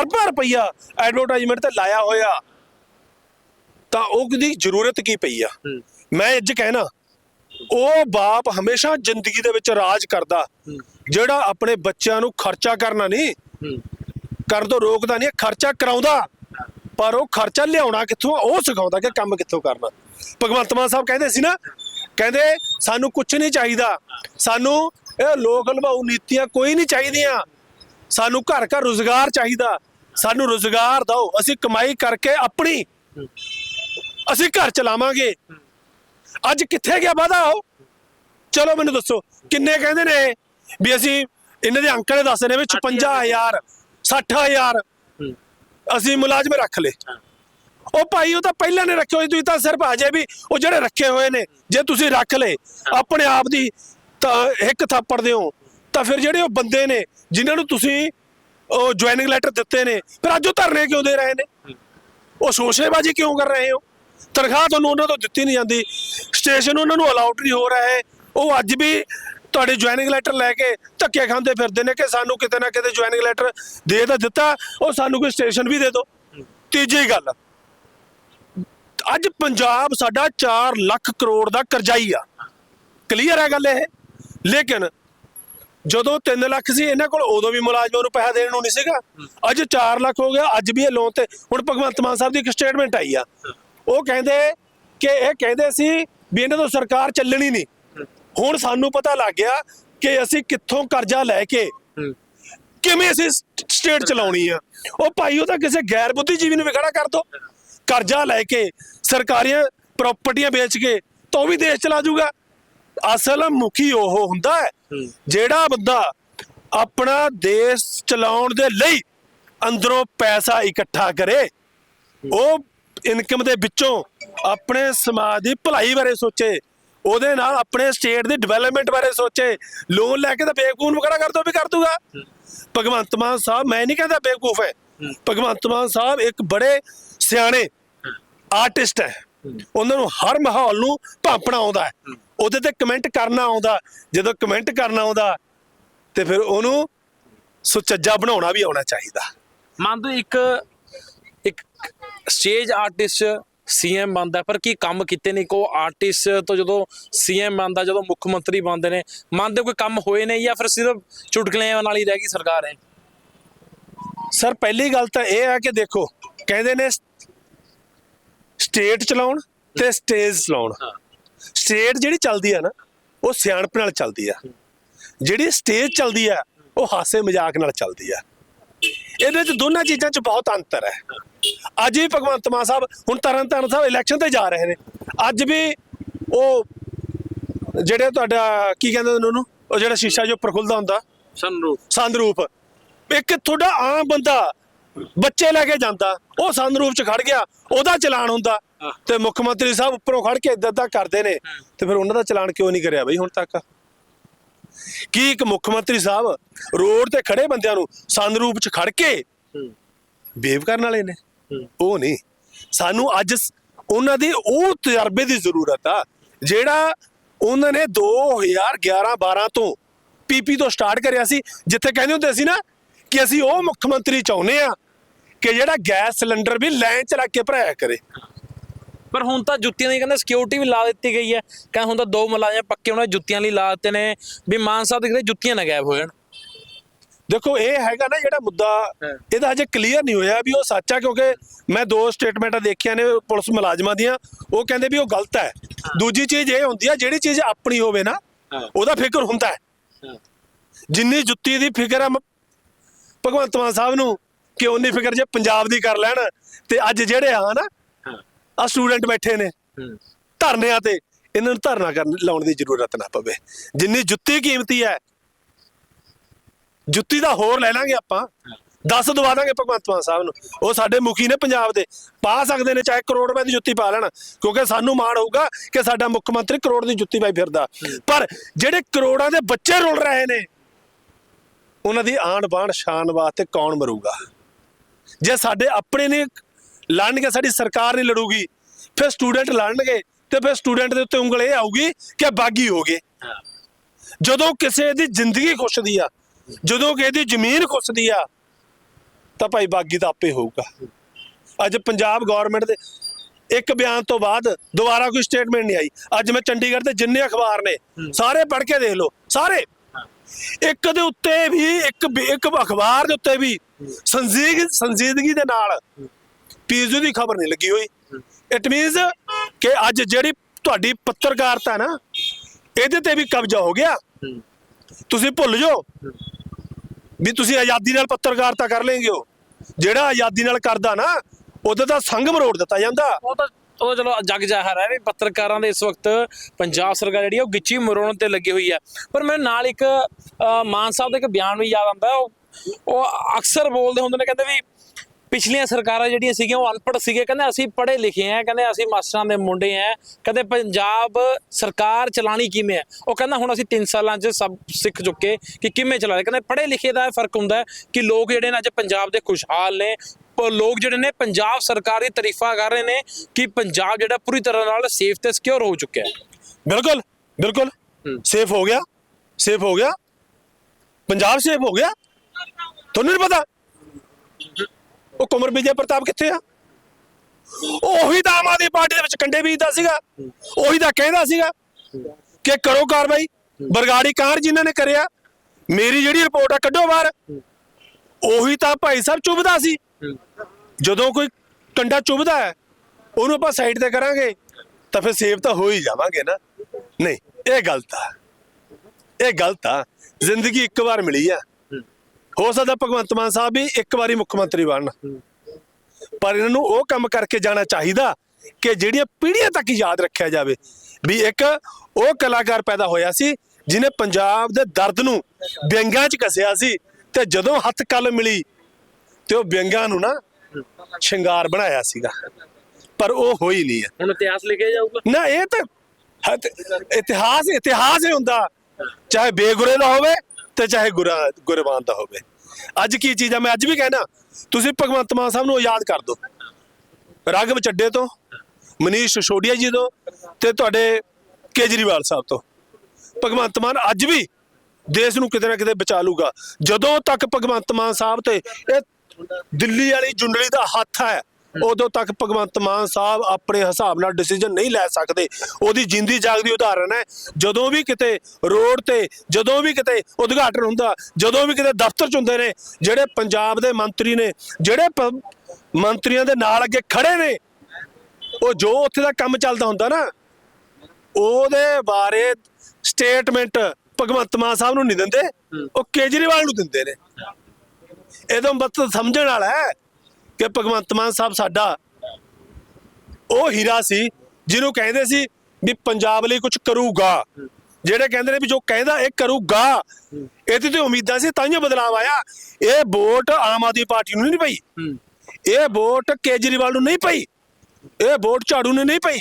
ਅਰਬਾਂ ਰੁਪਈਆ ਐਡਵਰਟਾਈਜ਼ਮੈਂਟ ਤੇ ਲਾਇਆ ਹੋਇਆ ਤਾਂ ਉਹ ਦੀ ਜ਼ਰੂਰਤ ਕੀ ਪਈ ਆ? ਮੈਂ ਅੱਜ ਕਹਿਣਾ ਉਹ ਬਾਪ ਹਮੇਸ਼ਾ ਜ਼ਿੰਦਗੀ ਦੇ ਵਿੱਚ ਰਾਜ ਕਰਦਾ। ਜਿਹੜਾ ਆਪਣੇ ਬੱਚਿਆਂ ਨੂੰ ਖਰਚਾ ਕਰਨਾ ਨਹੀਂ ਕਰਨ ਤੋਂ ਰੋਕਦਾ ਨਹੀਂ ਖਰਚਾ ਕਰਾਉਂਦਾ ਪਰ ਉਹ ਖਰਚਾ ਲਿਆਉਣਾ ਕਿੱਥੋਂ ਉਹ ਸਿਖਾਉਂਦਾ ਕਿ ਕੰਮ ਕਿੱਥੋਂ ਕਰਨਾ। ਭਗਵੰਤ ਮਾਨ ਸਾਹਿਬ ਕਹਿੰਦੇ ਸੀ ਨਾ ਕਹਿੰਦੇ ਸਾਨੂੰ ਕੁਝ ਨਹੀਂ ਚਾਹੀਦਾ। ਸਾਨੂੰ ਇਹ ਲੋਕ ਲਵਾਉ ਨੀਤੀਆਂ ਕੋਈ ਨਹੀਂ ਚਾਹੀਦੀਆਂ। ਸਾਨੂੰ ਘਰ ਘਰ ਰੋਜ਼ਗਾਰ ਚਾਹੀਦਾ। ਸਾਨੂੰ ਰੋਜ਼ਗਾਰ ਦਿਓ। ਅਸੀਂ ਕਮਾਈ ਕਰਕੇ ਆਪਣੀ ਅਸੀਂ ਘਰ ਚਲਾਵਾਂਗੇ। ਅੱਜ ਕਿੱਥੇ ਗਿਆ ਵਾਦਾ ਉਹ? ਚਲੋ ਮੈਨੂੰ ਦੱਸੋ ਕਿੰਨੇ ਕਹਿੰਦੇ ਨੇ ਵੀ ਅਸੀਂ ਇਹਨਾਂ ਦੇ ਅੰਕੜੇ ਦੱਸ ਰਹੇ ਨੇ ਵੀ 55000 60000 ਅਸੀਂ ਮੁਲਾਜ਼ਮ ਰੱਖ ਲਏ। ਉਹ ਭਾਈ, ਉਹ ਤਾਂ ਪਹਿਲਾਂ ਨੇ ਰੱਖੇ ਹੋਏ ਤੁਸੀਂ ਤਾਂ ਸਿਰਫ ਅਜੇ ਵੀ ਉਹ ਜਿਹੜੇ ਰੱਖੇ ਹੋਏ ਨੇ, ਜੇ ਤੁਸੀਂ ਰੱਖ ਲਏ, ਆਪਣੇ ਆਪ ਦੀ ਤਾਂ ਇੱਕ ਥਾਪੜ ਦਿਓ। ਤਾਂ ਫਿਰ ਜਿਹੜੇ ਉਹ ਬੰਦੇ ਨੇ, ਜਿਨ੍ਹਾਂ ਨੂੰ ਤੁਸੀਂ ਉਹ ਜੁਆਇਨਿੰਗ ਲੈਟਰ ਦਿੱਤੇ ਨੇ, ਫਿਰ ਅੱਜ ਉਹ ਧਰਨੇ ਕਿਉਂ ਦੇ ਰਹੇ ਨੇ? ਉਹ ਸ਼ੋਸ਼ੇਬਾਜ਼ੀ ਕਿਉਂ ਕਰ ਰਹੇ ਹੋ? ਤਨਖਾਹ ਤੁਹਾਨੂੰ ਉਹਨਾਂ ਤੋਂ ਦਿੱਤੀ ਨਹੀਂ ਜਾਂਦੀ। ਸਟੇਸ਼ਨ ਉਹਨਾਂ ਨੂੰ ਅਲਾਉਡ ਨਹੀਂ ਹੋ ਰਿਹਾ ਹੈ। ਉਹ ਅੱਜ ਵੀ ਤੁਹਾਡੇ ਜੁਆਇਨਿੰਗ ਲੈਟਰ ਲੈ ਕੇ ਧੱਕੇ ਖਾਂਦੇ ਫਿਰਦੇ ਨੇ ਕਿ ਸਾਨੂੰ ਕਿਤੇ ਨਾ ਕਿਤੇ ਜੁਆਇਨਿੰਗ ਲੈਟਰ ਦੇ ਤਾਂ ਦਿੱਤਾ, ਉਹ ਸਾਨੂੰ ਕੋਈ ਸਟੇਸ਼ਨ ਵੀ ਦੇ ਦਿਓ। ਤੀਜੀ ਗੱਲ ਅੱਜ ਪੰਜਾਬ ਸਾਡਾ 4 ਲੱਖ ਕਰੋੜ ਦਾ ਕਰਜ਼ਾਈ ਆ। ਕਲੀਅਰ ਹੈ ਗੱਲ ਇਹ? ਲੇਕਿਨ ਜਦੋਂ 3 ਲੱਖ ਸੀ, ਇਹਨਾਂ ਕੋਲ ਉਦੋਂ ਵੀ ਮੁਲਾਜ਼ਮਾਂ ਨੂੰ ਪੈਸਾ ਦੇਣ ਨੂੰ ਨਹੀਂ ਸੀਗਾ। ਅੱਜ 4 ਲੱਖ ਹੋ ਗਿਆ, ਅੱਜ ਵੀ ਇਹ ਲੋਨ ਤੇ ਹੁਣ ਭਗਵੰਤ ਮਾਨ ਸਾਹਿਬ ਦੀ ਇੱਕ ਸਟੇਟਮੈਂਟ ਆਈ ਆ। ਉਹ ਕਹਿੰਦੇ ਕਿ ਇਹ ਕਹਿੰਦੇ ਸੀ ਵੀ ਇਹਨਾਂ ਤੋਂ ਸਰਕਾਰ ਚੱਲਣੀ ਨਹੀਂ। ਹੁਣ ਸਾਨੂੰ ਪਤਾ ਲੱਗ ਗਿਆ ਕਿ ਅਸੀਂ ਕਿੱਥੋਂ ਕਰਜ਼ਾ ਲੈ ਕੇ ਕਿਵੇਂ ਅਸੀਂ ਸਟੇਟ ਚਲਾਉਣੀ ਆ। ਉਹ ਭਾਈ, ਉਹ ਤਾਂ ਕਿਸੇ ਗੈਰ ਬੁੱਧੀਜੀਵੀ ਨੂੰ ਵੀ ਖੜਾ ਕਰ ਦੋ। ਕਰਜ਼ਾ ਲੈ ਕੇ ਸਰਕਾਰੀਆਂ ਪ੍ਰਾਪਰਟੀਆਂ ਵੇਚ ਕੇ ਤਾਂ ਉਹ ਵੀ ਦੇਸ਼ ਚਲਾ ਜਾਊਗਾ। ਅਸਲ ਮੁਖੀ ਉਹ ਹੁੰਦਾ ਹੈ ਜਿਹੜਾ ਬੰਦਾ ਆਪਣਾ ਦੇਸ਼ ਚਲਾਉਣ ਦੇ ਲਈ ਅੰਦਰੋਂ ਪੈਸਾ ਇਕੱਠਾ ਕਰੇ ਉਹ ਇਨਕਮ ਦੇ ਵਿੱਚੋਂ ਆਪਣੇ ਸਮਾਜ ਦੀ ਭਲਾਈ ਬਾਰੇ ਸੋਚੇ ਉਹਦੇ ਨਾਲ ਆਪਣੇ ਸਟੇਟ ਦੀ ਡਿਵੈਲਪਮੈਂਟ ਬਾਰੇ ਸੋਚੇ ਲੋਨ ਲੈ ਕੇ ਤਾਂ ਬੇਵਕੂਫ ਨੂੰ ਖੜਾ ਕਰ ਦੋ ਵੀ ਕਰ ਦੂਗਾ। ਭਗਵੰਤ ਮਾਨ ਸਾਹਿਬ ਮੈਂ ਨਹੀਂ ਕਹਿੰਦਾ ਬੇਵਕੂਫ ਹੈ। ਭਗਵੰਤ ਮਾਨ ਸਾਹਿਬ ਇੱਕ ਬੜੇ ਸਿਆਣੇ ਆਰਟਿਸਟ ਹੈ। ਉਹਨਾਂ ਨੂੰ ਹਰ ਮਾਹੌਲ ਨੂੰ ਭਾਂਪਣਾ ਆਉਂਦਾ ਹੈ। ਉਹਦੇ ਤੇ ਕਮੈਂਟ ਕਰਨਾ ਆਉਂਦਾ। ਜਦੋਂ ਕਮੈਂਟ ਕਰਨਾ ਆਉਂਦਾ ਤੇ ਫਿਰ ਉਹਨੂੰ ਸੁਚੱਜਾ ਬਣਾਉਣਾ ਵੀ ਆਉਣਾ ਚਾਹੀਦਾ। ਮੰਨ ਇੱਕ ਇੱਕ ਸਟੇਜ ਆਰਟਿਸਟ ਸੀਐਮ ਬਣਦਾ ਪਰ ਕੀ ਕੰਮ ਕੀਤੇ ਨਹੀਂ ਕੋ ਆਰਟਿਸਟ ਤੋਂ ਜਦੋਂ ਸੀਐਮ ਬਣਦਾ ਜਦੋਂ ਮੁੱਖ ਮੰਤਰੀ ਬਣਦੇ ਨੇ ਮੰਨਦੇ ਕੋਈ ਕੰਮ ਹੋਏ ਨੇ ਜਾਂ ਫਿਰ ਸਿਰਫ ਚੁਟਕਲਿਆਂ ਨਾਲ ਹੀ ਰਹਿ ਗਈ ਸਰਕਾਰ ਹੈ? ਸਰ ਪਹਿਲੀ ਗੱਲ ਤਾਂ ਇਹ ਹੈ ਕਿ ਦੇਖੋ ਕਹਿੰਦੇ ਨੇ ਸਟੇਟ ਚਲਾਉਣ ਤੇ ਸਟੇਜ ਚਲਾਉਣ। ਸਟੇਟ ਜਿਹੜੀ ਚੱਲਦੀ ਆ ਨਾ ਉਹ ਸਿਆਣਪ ਨਾਲ ਚੱਲਦੀ ਆ। ਜਿਹੜੀ ਸਟੇਜ ਚੱਲਦੀ ਆ ਉਹ ਹਾਸੇ ਮਜ਼ਾਕ ਨਾਲ ਚੱਲਦੀ ਆ। ਇਹਦੇ ਵਿੱਚ ਦੋਨਾਂ ਚੀਜ਼ਾਂ 'ਚ ਬਹੁਤ ਅੰਤਰ ਹੈ। ਅੱਜ ਵੀ ਭਗਵੰਤ ਮਾਨ ਸਾਹਿਬ ਹੁਣ ਤਰਨ ਤਾਰਨ ਸਾਹਿਬ ਇਲੈਕਸ਼ਨ ਤੇ ਜਾ ਰਹੇ ਨੇ। ਅੱਜ ਵੀ ਉਹ ਜਿਹੜੇ ਤੁਹਾਡਾ ਕੀ ਕਹਿੰਦੇ ਨੇ ਉਹਨੂੰ? ਉਹ ਜਿਹੜਾ ਸ਼ੀਸ਼ਾ ਜੋ ਉੱਪਰ ਖੁੱਲਦਾ ਹੁੰਦਾ? ਸੰਰੂ ਸੰਦਰੂਪ ਇੱਕ ਤੁਹਾਡਾ ਆਮ ਬੰਦਾ ਬੱਚੇ ਲੈ ਕੇ ਜਾਂਦਾ ਉਹ ਸੰਦਰੂਪ 'ਚ ਖੜ ਗਿਆ ਉਹਦਾ ਚਲਾਨ ਹੁੰਦਾ ਤੇ ਮੁੱਖ ਮੰਤਰੀ ਸਾਹਿਬ ਉੱਪਰੋਂ ਖੜ ਕੇ ਇਦਾਂ ਇਦਾਂ ਕਰਦੇ ਨੇ ਤੇ ਫਿਰ ਉਹਨਾਂ ਦਾ ਚਲਾਨ ਕਿਉਂ ਨਹੀਂ ਕਰਿਆ ਬਈ ਹੁਣ ਤੱਕ? ਕੀ ਇੱਕ ਮੁੱਖ ਮੰਤਰੀ ਸਾਹਿਬ ਰੋਡ ਤੇ ਖੜੇ ਬੰਦਿਆਂ ਨੂੰ ਸੰਦਰੂਪ 'ਚ ਖੜ ਕੇ ਬੇਵ ਕਰਨ ਵਾਲੇ ਨੇ? ਉਹ ਨਹੀਂ। ਸਾਨੂੰ ਅੱਜ ਉਹਨਾਂ ਦੀ ਉਹ ਤਜਰਬੇ ਦੀ ਜ਼ਰੂਰਤ ਆ ਜਿਹੜਾ ਉਹਨਾਂ ਨੇ 2011 12 ਤੋਂ ਪੀਪੀ ਤੋਂ ਸਟਾਰਟ ਕਰਿਆ ਸੀ ਜਿੱਥੇ ਕਹਿੰਦੇ ਹੁੰਦੇ ਸੀ ਨਾ ਕਿ ਅਸੀਂ ਉਹ ਮੁੱਖ ਮੰਤਰੀ ਚਾਹੁੰਦੇ ਆ ਕਿ ਜਿਹੜਾ ਗੈਸ ਸਿਲੰਡਰ ਵੀ ਲਾਈਨ ਚ ਲੱਗ ਕੇ ਭਰਾਇਆ ਕਰੇ। ਪਰ ਹੁਣ ਤਾਂ ਜੁੱਤੀਆਂ ਦੀ ਕਹਿੰਦੇ ਸਿਕਿਉਰਿਟੀ ਵੀ ਲਾ ਦਿੱਤੀ ਗਈ ਹੈ। ਕਹਿੰਦੇ ਹੁਣ ਤਾਂ ਦੋ ਮੁਲਾਜ਼ਮ ਪੱਕੇ ਉਹਨਾਂ ਜੁੱਤੀਆਂ ਲਈ ਲਾ ਦਿੱਤੇ ਨੇ। ਵੀ ਮਾਨ ਸਾਹਿਬ ਦੇ ਕਿਤੇ ਜੁੱਤੀਆਂ ਨਾ ਗਾਇਬ ਹੋ ਜਾਣ। ਦੇਖੋ ਇਹ ਹੈਗਾ ਨਾ ਜਿਹੜਾ ਮੁੱਦਾ। ਇਹਦਾ ਅਜੇ ਕਲੀਅਰ ਨਹੀਂ ਹੋਇਆ ਵੀ ਉਹ ਸੱਚ ਆ ਕਿਉਂਕਿ ਮੈਂ ਦੋ ਸਟੇਟਮੈਂਟਾਂ ਦੇਖੀਆਂ ਨੇ ਪੁਲਿਸ ਮੁਲਾਜ਼ਮਾਂ ਦੀਆਂ। ਉਹ ਕਹਿੰਦੇ ਵੀ ਉਹ ਗਲਤ ਹੈ। ਦੂਜੀ ਚੀਜ਼ ਇਹ ਹੁੰਦੀ ਆ ਜਿਹੜੀ ਚੀਜ਼ ਆਪਣੀ ਹੋਵੇ ਨਾ। ਉਹਦਾ ਫਿਕਰ ਹੁੰਦਾ ਹੈ। ਜਿੰਨੀ ਜੁੱਤੀ ਦੀ ਫਿਕਰ ਆ ਭਗਵੰਤ ਮਾਨ ਸਾਹਿਬ ਨੂੰ ਕਿ ਉਨੀ ਫਿਕਰ ਜੇ ਪੰਜਾਬ ਦੀ ਕਰ ਲੈਣ? ਤੇ ਅੱਜ ਜਿਹੜੇ ਆ ਨਾ ਆ ਸਟੂਡੈਂਟ ਬੈਠੇ ਨੇ ਧਰਨਿਆਂ ਤੇ ਇਹਨਾਂ ਨੂੰ ਧਰਨਾ ਕਰਨ ਲਾਉਣ ਦੀ ਜ਼ਰੂਰਤ ਨਾ ਪਵੇ। ਜਿੰਨੀ ਜੁੱਤੀ ਕੀਮਤੀ ਹੈ ਜੁੱਤੀ ਦਾ ਹੋਰ ਲੈ ਲਾਂਗੇ ਆਪਾਂ। 10 ਦਵਾ ਦਾਂਗੇ ਭਗਵੰਤ ਮਾਨ ਸਾਹਿਬ ਨੂੰ। ਉਹ ਸਾਡੇ ਮੁਖੀ ਨੇ ਪੰਜਾਬ ਦੇ। ਪਾ ਸਕਦੇ ਨੇ ਚਾਹੇ ਕਰੋੜ ਰੁਪਏ ਦੀ ਜੁੱਤੀ ਪਾ ਲੈਣ ਕਿਉਂਕਿ ਸਾਨੂੰ ਮਾਣ ਹੋਊਗਾ ਕਿ ਸਾਡਾ ਮੁੱਖ ਮੰਤਰੀ ਕਰੋੜ ਦੀ ਜੁੱਤੀ ਪਾਈ ਫਿਰਦਾ। ਪਰ ਜਿਹੜੇ ਕਰੋੜਾਂ ਦੇ ਬੱਚੇ ਰੁਲ ਰਹੇ ਨੇ ਉਹਨਾਂ ਦੀ ਆਣ ਬਾਣ ਸ਼ਾਨ ਵਾਸਤੇ ਕੌਣ ਮਰੂਗਾ? ਜੇ ਸਾਡੇ ਆਪਣੇ ਨੇ ਲੜਨਗੇ ਸਾਡੀ ਸਰਕਾਰ ਨਹੀਂ ਲੜੂਗੀ ਫਿਰ ਸਟੂਡੈਂਟ ਲੜਨਗੇ ਤੇ ਫਿਰ ਸਟੂਡੈਂਟ ਦੇ ਉੱਤੇ ਉਂਗਲ ਇਹ ਆਊਗੀ ਕਿ ਬਾਗੀ ਹੋ ਗਏ। ਜਦੋਂ ਕਿਸੇ ਦੀ ਜ਼ਿੰਦਗੀ ਖੁੱਸਦੀ ਆ ਜਦੋਂ ਕਿਸੇ ਦੀ ਜ਼ਮੀਨ ਖੁੱਸਦੀ ਆ ਤਾਂ ਭਾਈ ਬਾਗੀ ਤਾਂ ਆਪੇ ਹੋਊਗਾ। ਅੱਜ ਪੰਜਾਬ ਗਵਰਨਮੈਂਟ ਦੇ ਇੱਕ ਬਿਆਨ ਤੋਂ ਬਾਅਦ ਦੁਬਾਰਾ ਕੋਈ ਸਟੇਟਮੈਂਟ ਨਹੀਂ ਆਈ। ਅੱਜ ਮੈਂ ਚੰਡੀਗੜ੍ਹ ਦੇ ਜਿੰਨੇ ਅਖਬਾਰ ਨੇ ਸਾਰੇ ਪੜ੍ਹ ਕੇ ਦੇਖ ਲਓ ਸਾਰੇ। ਇੱਕ ਦੇ ਉੱਤੇ ਵੀ, ਇੱਕ ਇੱਕ ਅਖਬਾਰ ਦੇ ਉੱਤੇ ਵੀ ਸੰਜੀਦ ਸੰਜੀਦਗੀ ਦੇ ਨਾਲ ਪੀਜ਼ੂ ਦੀ ਖਬਰ ਨਹੀਂ ਲੱਗੀ ਹੋਈ। ਇਟ ਮੀਨਸ ਕਿ ਅੱਜ ਜਿਹੜੀ ਤੁਹਾਡੀ ਪੱਤਰਕਾਰਤਾ ਨਾ, ਇਹਦੇ ਤੇ ਵੀ ਕਬਜ਼ਾ ਹੋ ਗਿਆ। ਤੁਸੀਂ ਭੁੱਲ ਜਾਓ ਵੀ ਤੁਸੀਂ ਆਜ਼ਾਦੀ ਨਾਲ ਪੱਤਰਕਾਰਤਾ ਕਰ ਲੈਂਗੇ ਹੋ ਜਿਹੜਾ ਆਜ਼ਾਦੀ ਨਾਲ ਕਰਦਾ ਨਾ, ਉਹਦੇ ਤਾਂ ਸੰਗ ਮਰੋੜ ਦਿੱਤਾ ਜਾਂਦਾ। ਉਹ ਤਾਂ ਉਹ ਚਲੋ ਜਗ ਜ਼ਾਹਰ ਹੈ ਵੀ ਪੱਤਰਕਾਰਾਂ ਦੇ ਇਸ ਵਕਤ ਪੰਜਾਬ ਸਰਕਾਰ ਜਿਹੜੀ ਆ, ਉਹ ਗਿੱਚੀ ਮਰੋਣ ਤੇ ਲੱਗੀ ਹੋਈ ਹੈ। ਪਰ ਮੈਨੂੰ ਨਾਲ ਇੱਕ ਮਾਨ ਸਾਹਿਬ ਦਾ ਇੱਕ ਬਿਆਨ ਵੀ ਯਾਦ ਆਉਂਦਾ ਉਹ ਉਹ ਅਕਸਰ ਬੋਲਦੇ ਹੁੰਦੇ ਨੇ ਕਹਿੰਦੇ ਵੀ ਪਿਛਲੀਆਂ ਸਰਕਾਰਾਂ ਜਿਹੜੀਆਂ ਸੀਗੀਆਂ ਉਹ ਅਨਪੜ੍ਹ ਸੀਗੇ ਕਹਿੰਦੇ ਅਸੀਂ ਪੜ੍ਹੇ ਲਿਖੇ ਆ ਕਹਿੰਦੇ ਅਸੀਂ ਮਾਸਟਰਾਂ ਦੇ ਮੁੰਡੇ ਆ ਕਹਿੰਦੇ ਪੰਜਾਬ ਸਰਕਾਰ ਚਲਾਣੀ ਕਿਵੇਂ ਹੈ? ਉਹ ਕਹਿੰਦਾ ਹੁਣ ਅਸੀਂ 3 ਸਾਲਾਂ 'ਚ ਸਭ ਸਿੱਖ ਚੁੱਕੇ ਕਿ ਕਿਵੇਂ ਚਲਾਏ ਕਹਿੰਦੇ ਪੜ੍ਹੇ ਲਿਖੇ ਦਾ ਇਹ ਫ਼ਰਕ ਹੁੰਦਾ ਕਿ ਲੋਕ ਜਿਹੜੇ ਨੇ ਅੱਜ ਪੰਜਾਬ ਦੇ ਖੁਸ਼ਹਾਲ ਨੇ ਲੋਕ ਜਿਹੜੇ ਨੇ ਪੰਜਾਬ ਸਰਕਾਰ ਦੀ ਤਾਰੀਫਾਂ ਕਰ ਰਹੇ ਨੇ ਕਿ ਪੰਜਾਬ ਜਿਹੜਾ ਪੂਰੀ ਤਰ੍ਹਾਂ ਨਾਲ ਸੇਫ ਤੇ ਸਿਕਿਉਰ ਹੋ ਚੁੱਕਿਆ ਹੈ। ਬਿਲਕੁਲ ਬਿਲਕੁਲ। ਸੇਫ ਹੋ ਗਿਆ ਸੇਫ ਹੋ ਗਿਆ। ਪੰਜਾਬ ਸੇਫ ਹੋ ਗਿਆ। ਤੁਹਾਨੂੰ ਨਹੀਂ ਪਤਾ? ਉਹ ਕੁਮਰ ਵਿਜੇ ਪ੍ਰਤਾਪ ਕਿੱਥੇ ਆ? ਉਹੀ ਤਾਂ ਆਮ ਆਦਮੀ ਪਾਰਟੀ ਦੇ ਵਿੱਚ ਕੰਡੇ ਬੀਜਦਾ ਸੀਗਾ। ਉਹੀ ਤਾਂ ਕਹਿੰਦਾ ਸੀਗਾ ਕਿ ਕਰੋ ਕਾਰਵਾਈ। ਬਰਗਾੜੀ ਕਾਰ ਜਿਨ੍ਹਾਂ ਨੇ ਕਰਿਆ ਮੇਰੀ ਜਿਹੜੀ ਰਿਪੋਰਟ ਆ ਕੱਢੋ ਬਾਹਰ। ਉਹੀ ਤਾਂ ਭਾਈ ਸਾਹਿਬ ਚੁੱਭਦਾ ਸੀ। ਜਦੋਂ ਕੋਈ ਕੰਡਾ ਚੁੱਭਦਾ ਹੈ, ਉਹਨੂੰ ਆਪਾਂ ਸਾਈਡ ਤੇ ਕਰਾਂਗੇ, ਤਾਂ ਫਿਰ ਸੇਵ ਤਾਂ ਹੋ ਹੀ ਜਾਵਾਂਗੇ ਨਾ। ਨਹੀਂ, ਇਹ ਗਲਤ ਆ। ਇਹ ਗਲਤ ਆ। ਜ਼ਿੰਦਗੀ ਇੱਕ ਵਾਰ ਮਿਲੀ ਆ। ਹੋ ਸਕਦਾ ਭਗਵੰਤ ਮਾਨ ਸਾਹਿਬ ਵੀ ਇੱਕ ਵਾਰੀ ਮੁੱਖ ਮੰਤਰੀ ਬਣਨ। ਪਰ ਇਹਨਾਂ ਨੂੰ ਉਹ ਕੰਮ ਕਰਕੇ ਜਾਣਾ ਚਾਹੀਦਾ ਕਿ ਜਿਹੜੀਆਂ ਪੀੜ੍ਹੀਆਂ ਤੱਕ ਯਾਦ ਰੱਖਿਆ ਜਾਵੇ ਵੀ ਇੱਕ ਉਹ ਕਲਾਕਾਰ ਪੈਦਾ ਹੋਇਆ ਸੀ ਜਿਨੇ ਪੰਜਾਬ ਦੇ ਦਰਦ ਨੂੰ ਵਿਅੰਗਾਂ 'ਚ ਕੱਸਿਆ ਸੀ ਤੇ ਜਦੋਂ ਹੱਥ ਕਲ ਮਿਲੀ ਤੇ ਉਹ ਵਿਅੰਗਾਂ ਨੂੰ ਨਾ ਸ਼ਿੰਗਾਰ ਬਣਾਇਆ ਸੀਗਾ। ਪਰ ਉਹ ਹੋਈ ਨਹੀਂ ਹੈ। ਹੁਣ ਇਤਿਹਾਸ ਲਿਖਿਆ ਜਾਊਗਾ? ਨਾ ਇਹ ਤਾਂ ਹਤ- ਇਤਿਹਾਸ ਇਤਿਹਾਸ ਹੀ ਹੁੰਦਾ। ਚਾਹੇ ਬੇਗੁਰੇ ਦਾ ਹੋਵੇ ਤੇ ਚਾਹੇ ਗੁਰਾ ਗੁਰਬਾਨ ਦਾ ਹੋਵੇ। ਅੱਜ ਕੀ ਚੀਜ਼ ਆ? ਮੈਂ ਅੱਜ ਵੀ ਕਹਿਣਾ ਤੁਸੀਂ ਭਗਵੰਤ ਮਾਨ ਸਾਹਿਬ ਨੂੰ ਯਾਦ ਕਰ ਦਿਓ ਰਾਘਵ ਚੱਡੇ ਤੋਂ ਮਨੀਸ਼ ਸਿਸੋਦੀਆ ਜੀ ਤੋਂ ਤੇ ਤੁਹਾਡੇ ਕੇਜਰੀਵਾਲ ਸਾਹਿਬ ਤੋਂ। ਭਗਵੰਤ ਮਾਨ ਅੱਜ ਵੀ ਦੇਸ਼ ਨੂੰ ਕਿਤੇ ਨਾ ਕਿਤੇ ਬਚਾ ਲੂਗਾ ਜਦੋਂ ਤੱਕ ਭਗਵੰਤ ਮਾਨ ਸਾਹਿਬ ਤੇ ਇਹ ਦਿੱਲੀ ਵਾਲੀ ਜੁੰਡਲੀ ਦਾ ਹੱਥ ਹੈ। ਉਦੋਂ ਤੱਕ ਭਗਵੰਤ ਮਾਨ ਸਾਹਿਬ ਆਪਣੇ ਹਿਸਾਬ ਨਾਲ ਡਿਸੀਜਨ ਨਹੀਂ ਲੈ ਸਕਦੇ। ਉਹਦੀ ਜਿੰਦੀ ਜਾਗਦੀ ਉਦਾਹਰਨ ਹੈ, ਜਦੋਂ ਵੀ ਕਿਤੇ ਰੋਡ ਤੇ, ਜਦੋਂ ਵੀ ਕਿਤੇ ਉਦਘਾਟਨ ਹੁੰਦਾ, ਜਦੋਂ ਵੀ ਕਿਤੇ ਦਫ਼ਤਰ ਚ ਹੁੰਦੇ ਨੇ, ਜਿਹੜੇ ਪੰਜਾਬ ਦੇ ਮੰਤਰੀ ਨੇ, ਜਿਹੜੇ ਮੰਤਰੀਆਂ ਦੇ ਨਾਲ ਅੱਗੇ ਖੜੇ ਨੇ, ਉਹ ਜੋ ਉੱਥੇ ਦਾ ਕੰਮ ਚੱਲਦਾ ਹੁੰਦਾ ਨਾ, ਉਹਦੇ ਬਾਰੇ ਸਟੇਟਮੈਂਟ ਭਗਵੰਤ ਮਾਨ ਸਾਹਿਬ ਨੂੰ ਨਹੀਂ ਦਿੰਦੇ, ਉਹ ਕੇਜਰੀਵਾਲ ਨੂੰ ਦਿੰਦੇ ਨੇ। ਇਹਦਾ ਮਤਲਬ ਸਮਝਣ ਵਾਲਾ ਹੈ ਕਿ ਭਗਵੰਤ ਮਾਨ ਸਾਹਿਬ ਸਾਡਾ ਉਹ ਹੀਰਾ ਸੀ, ਜਿਹਨੂੰ ਕਹਿੰਦੇ ਸੀ ਵੀ ਪੰਜਾਬ ਲਈ ਕੁਝ ਕਰੂਗਾ। ਜਿਹੜੇ ਕਹਿੰਦੇ ਨੇ ਵੀ ਜੋ ਕਹਿੰਦਾ ਇਹ ਕਰੂਗਾ। ਇਹਦੇ ਤੇ ਉਮੀਦਾਂ ਸੀ, ਤਾਂ ਹੀ ਬਦਲਾਅ ਆਇਆ। ਇਹ ਵੋਟ ਆਮ ਆਦਮੀ ਪਾਰਟੀ ਨੂੰ ਨਹੀਂ ਪਈ। ਇਹ ਵੋਟ ਕੇਜਰੀਵਾਲ ਨੂੰ ਨਹੀਂ ਪਈ। ਇਹ ਵੋਟ ਝਾੜੂ ਨੂੰ ਨਹੀਂ ਪਈ।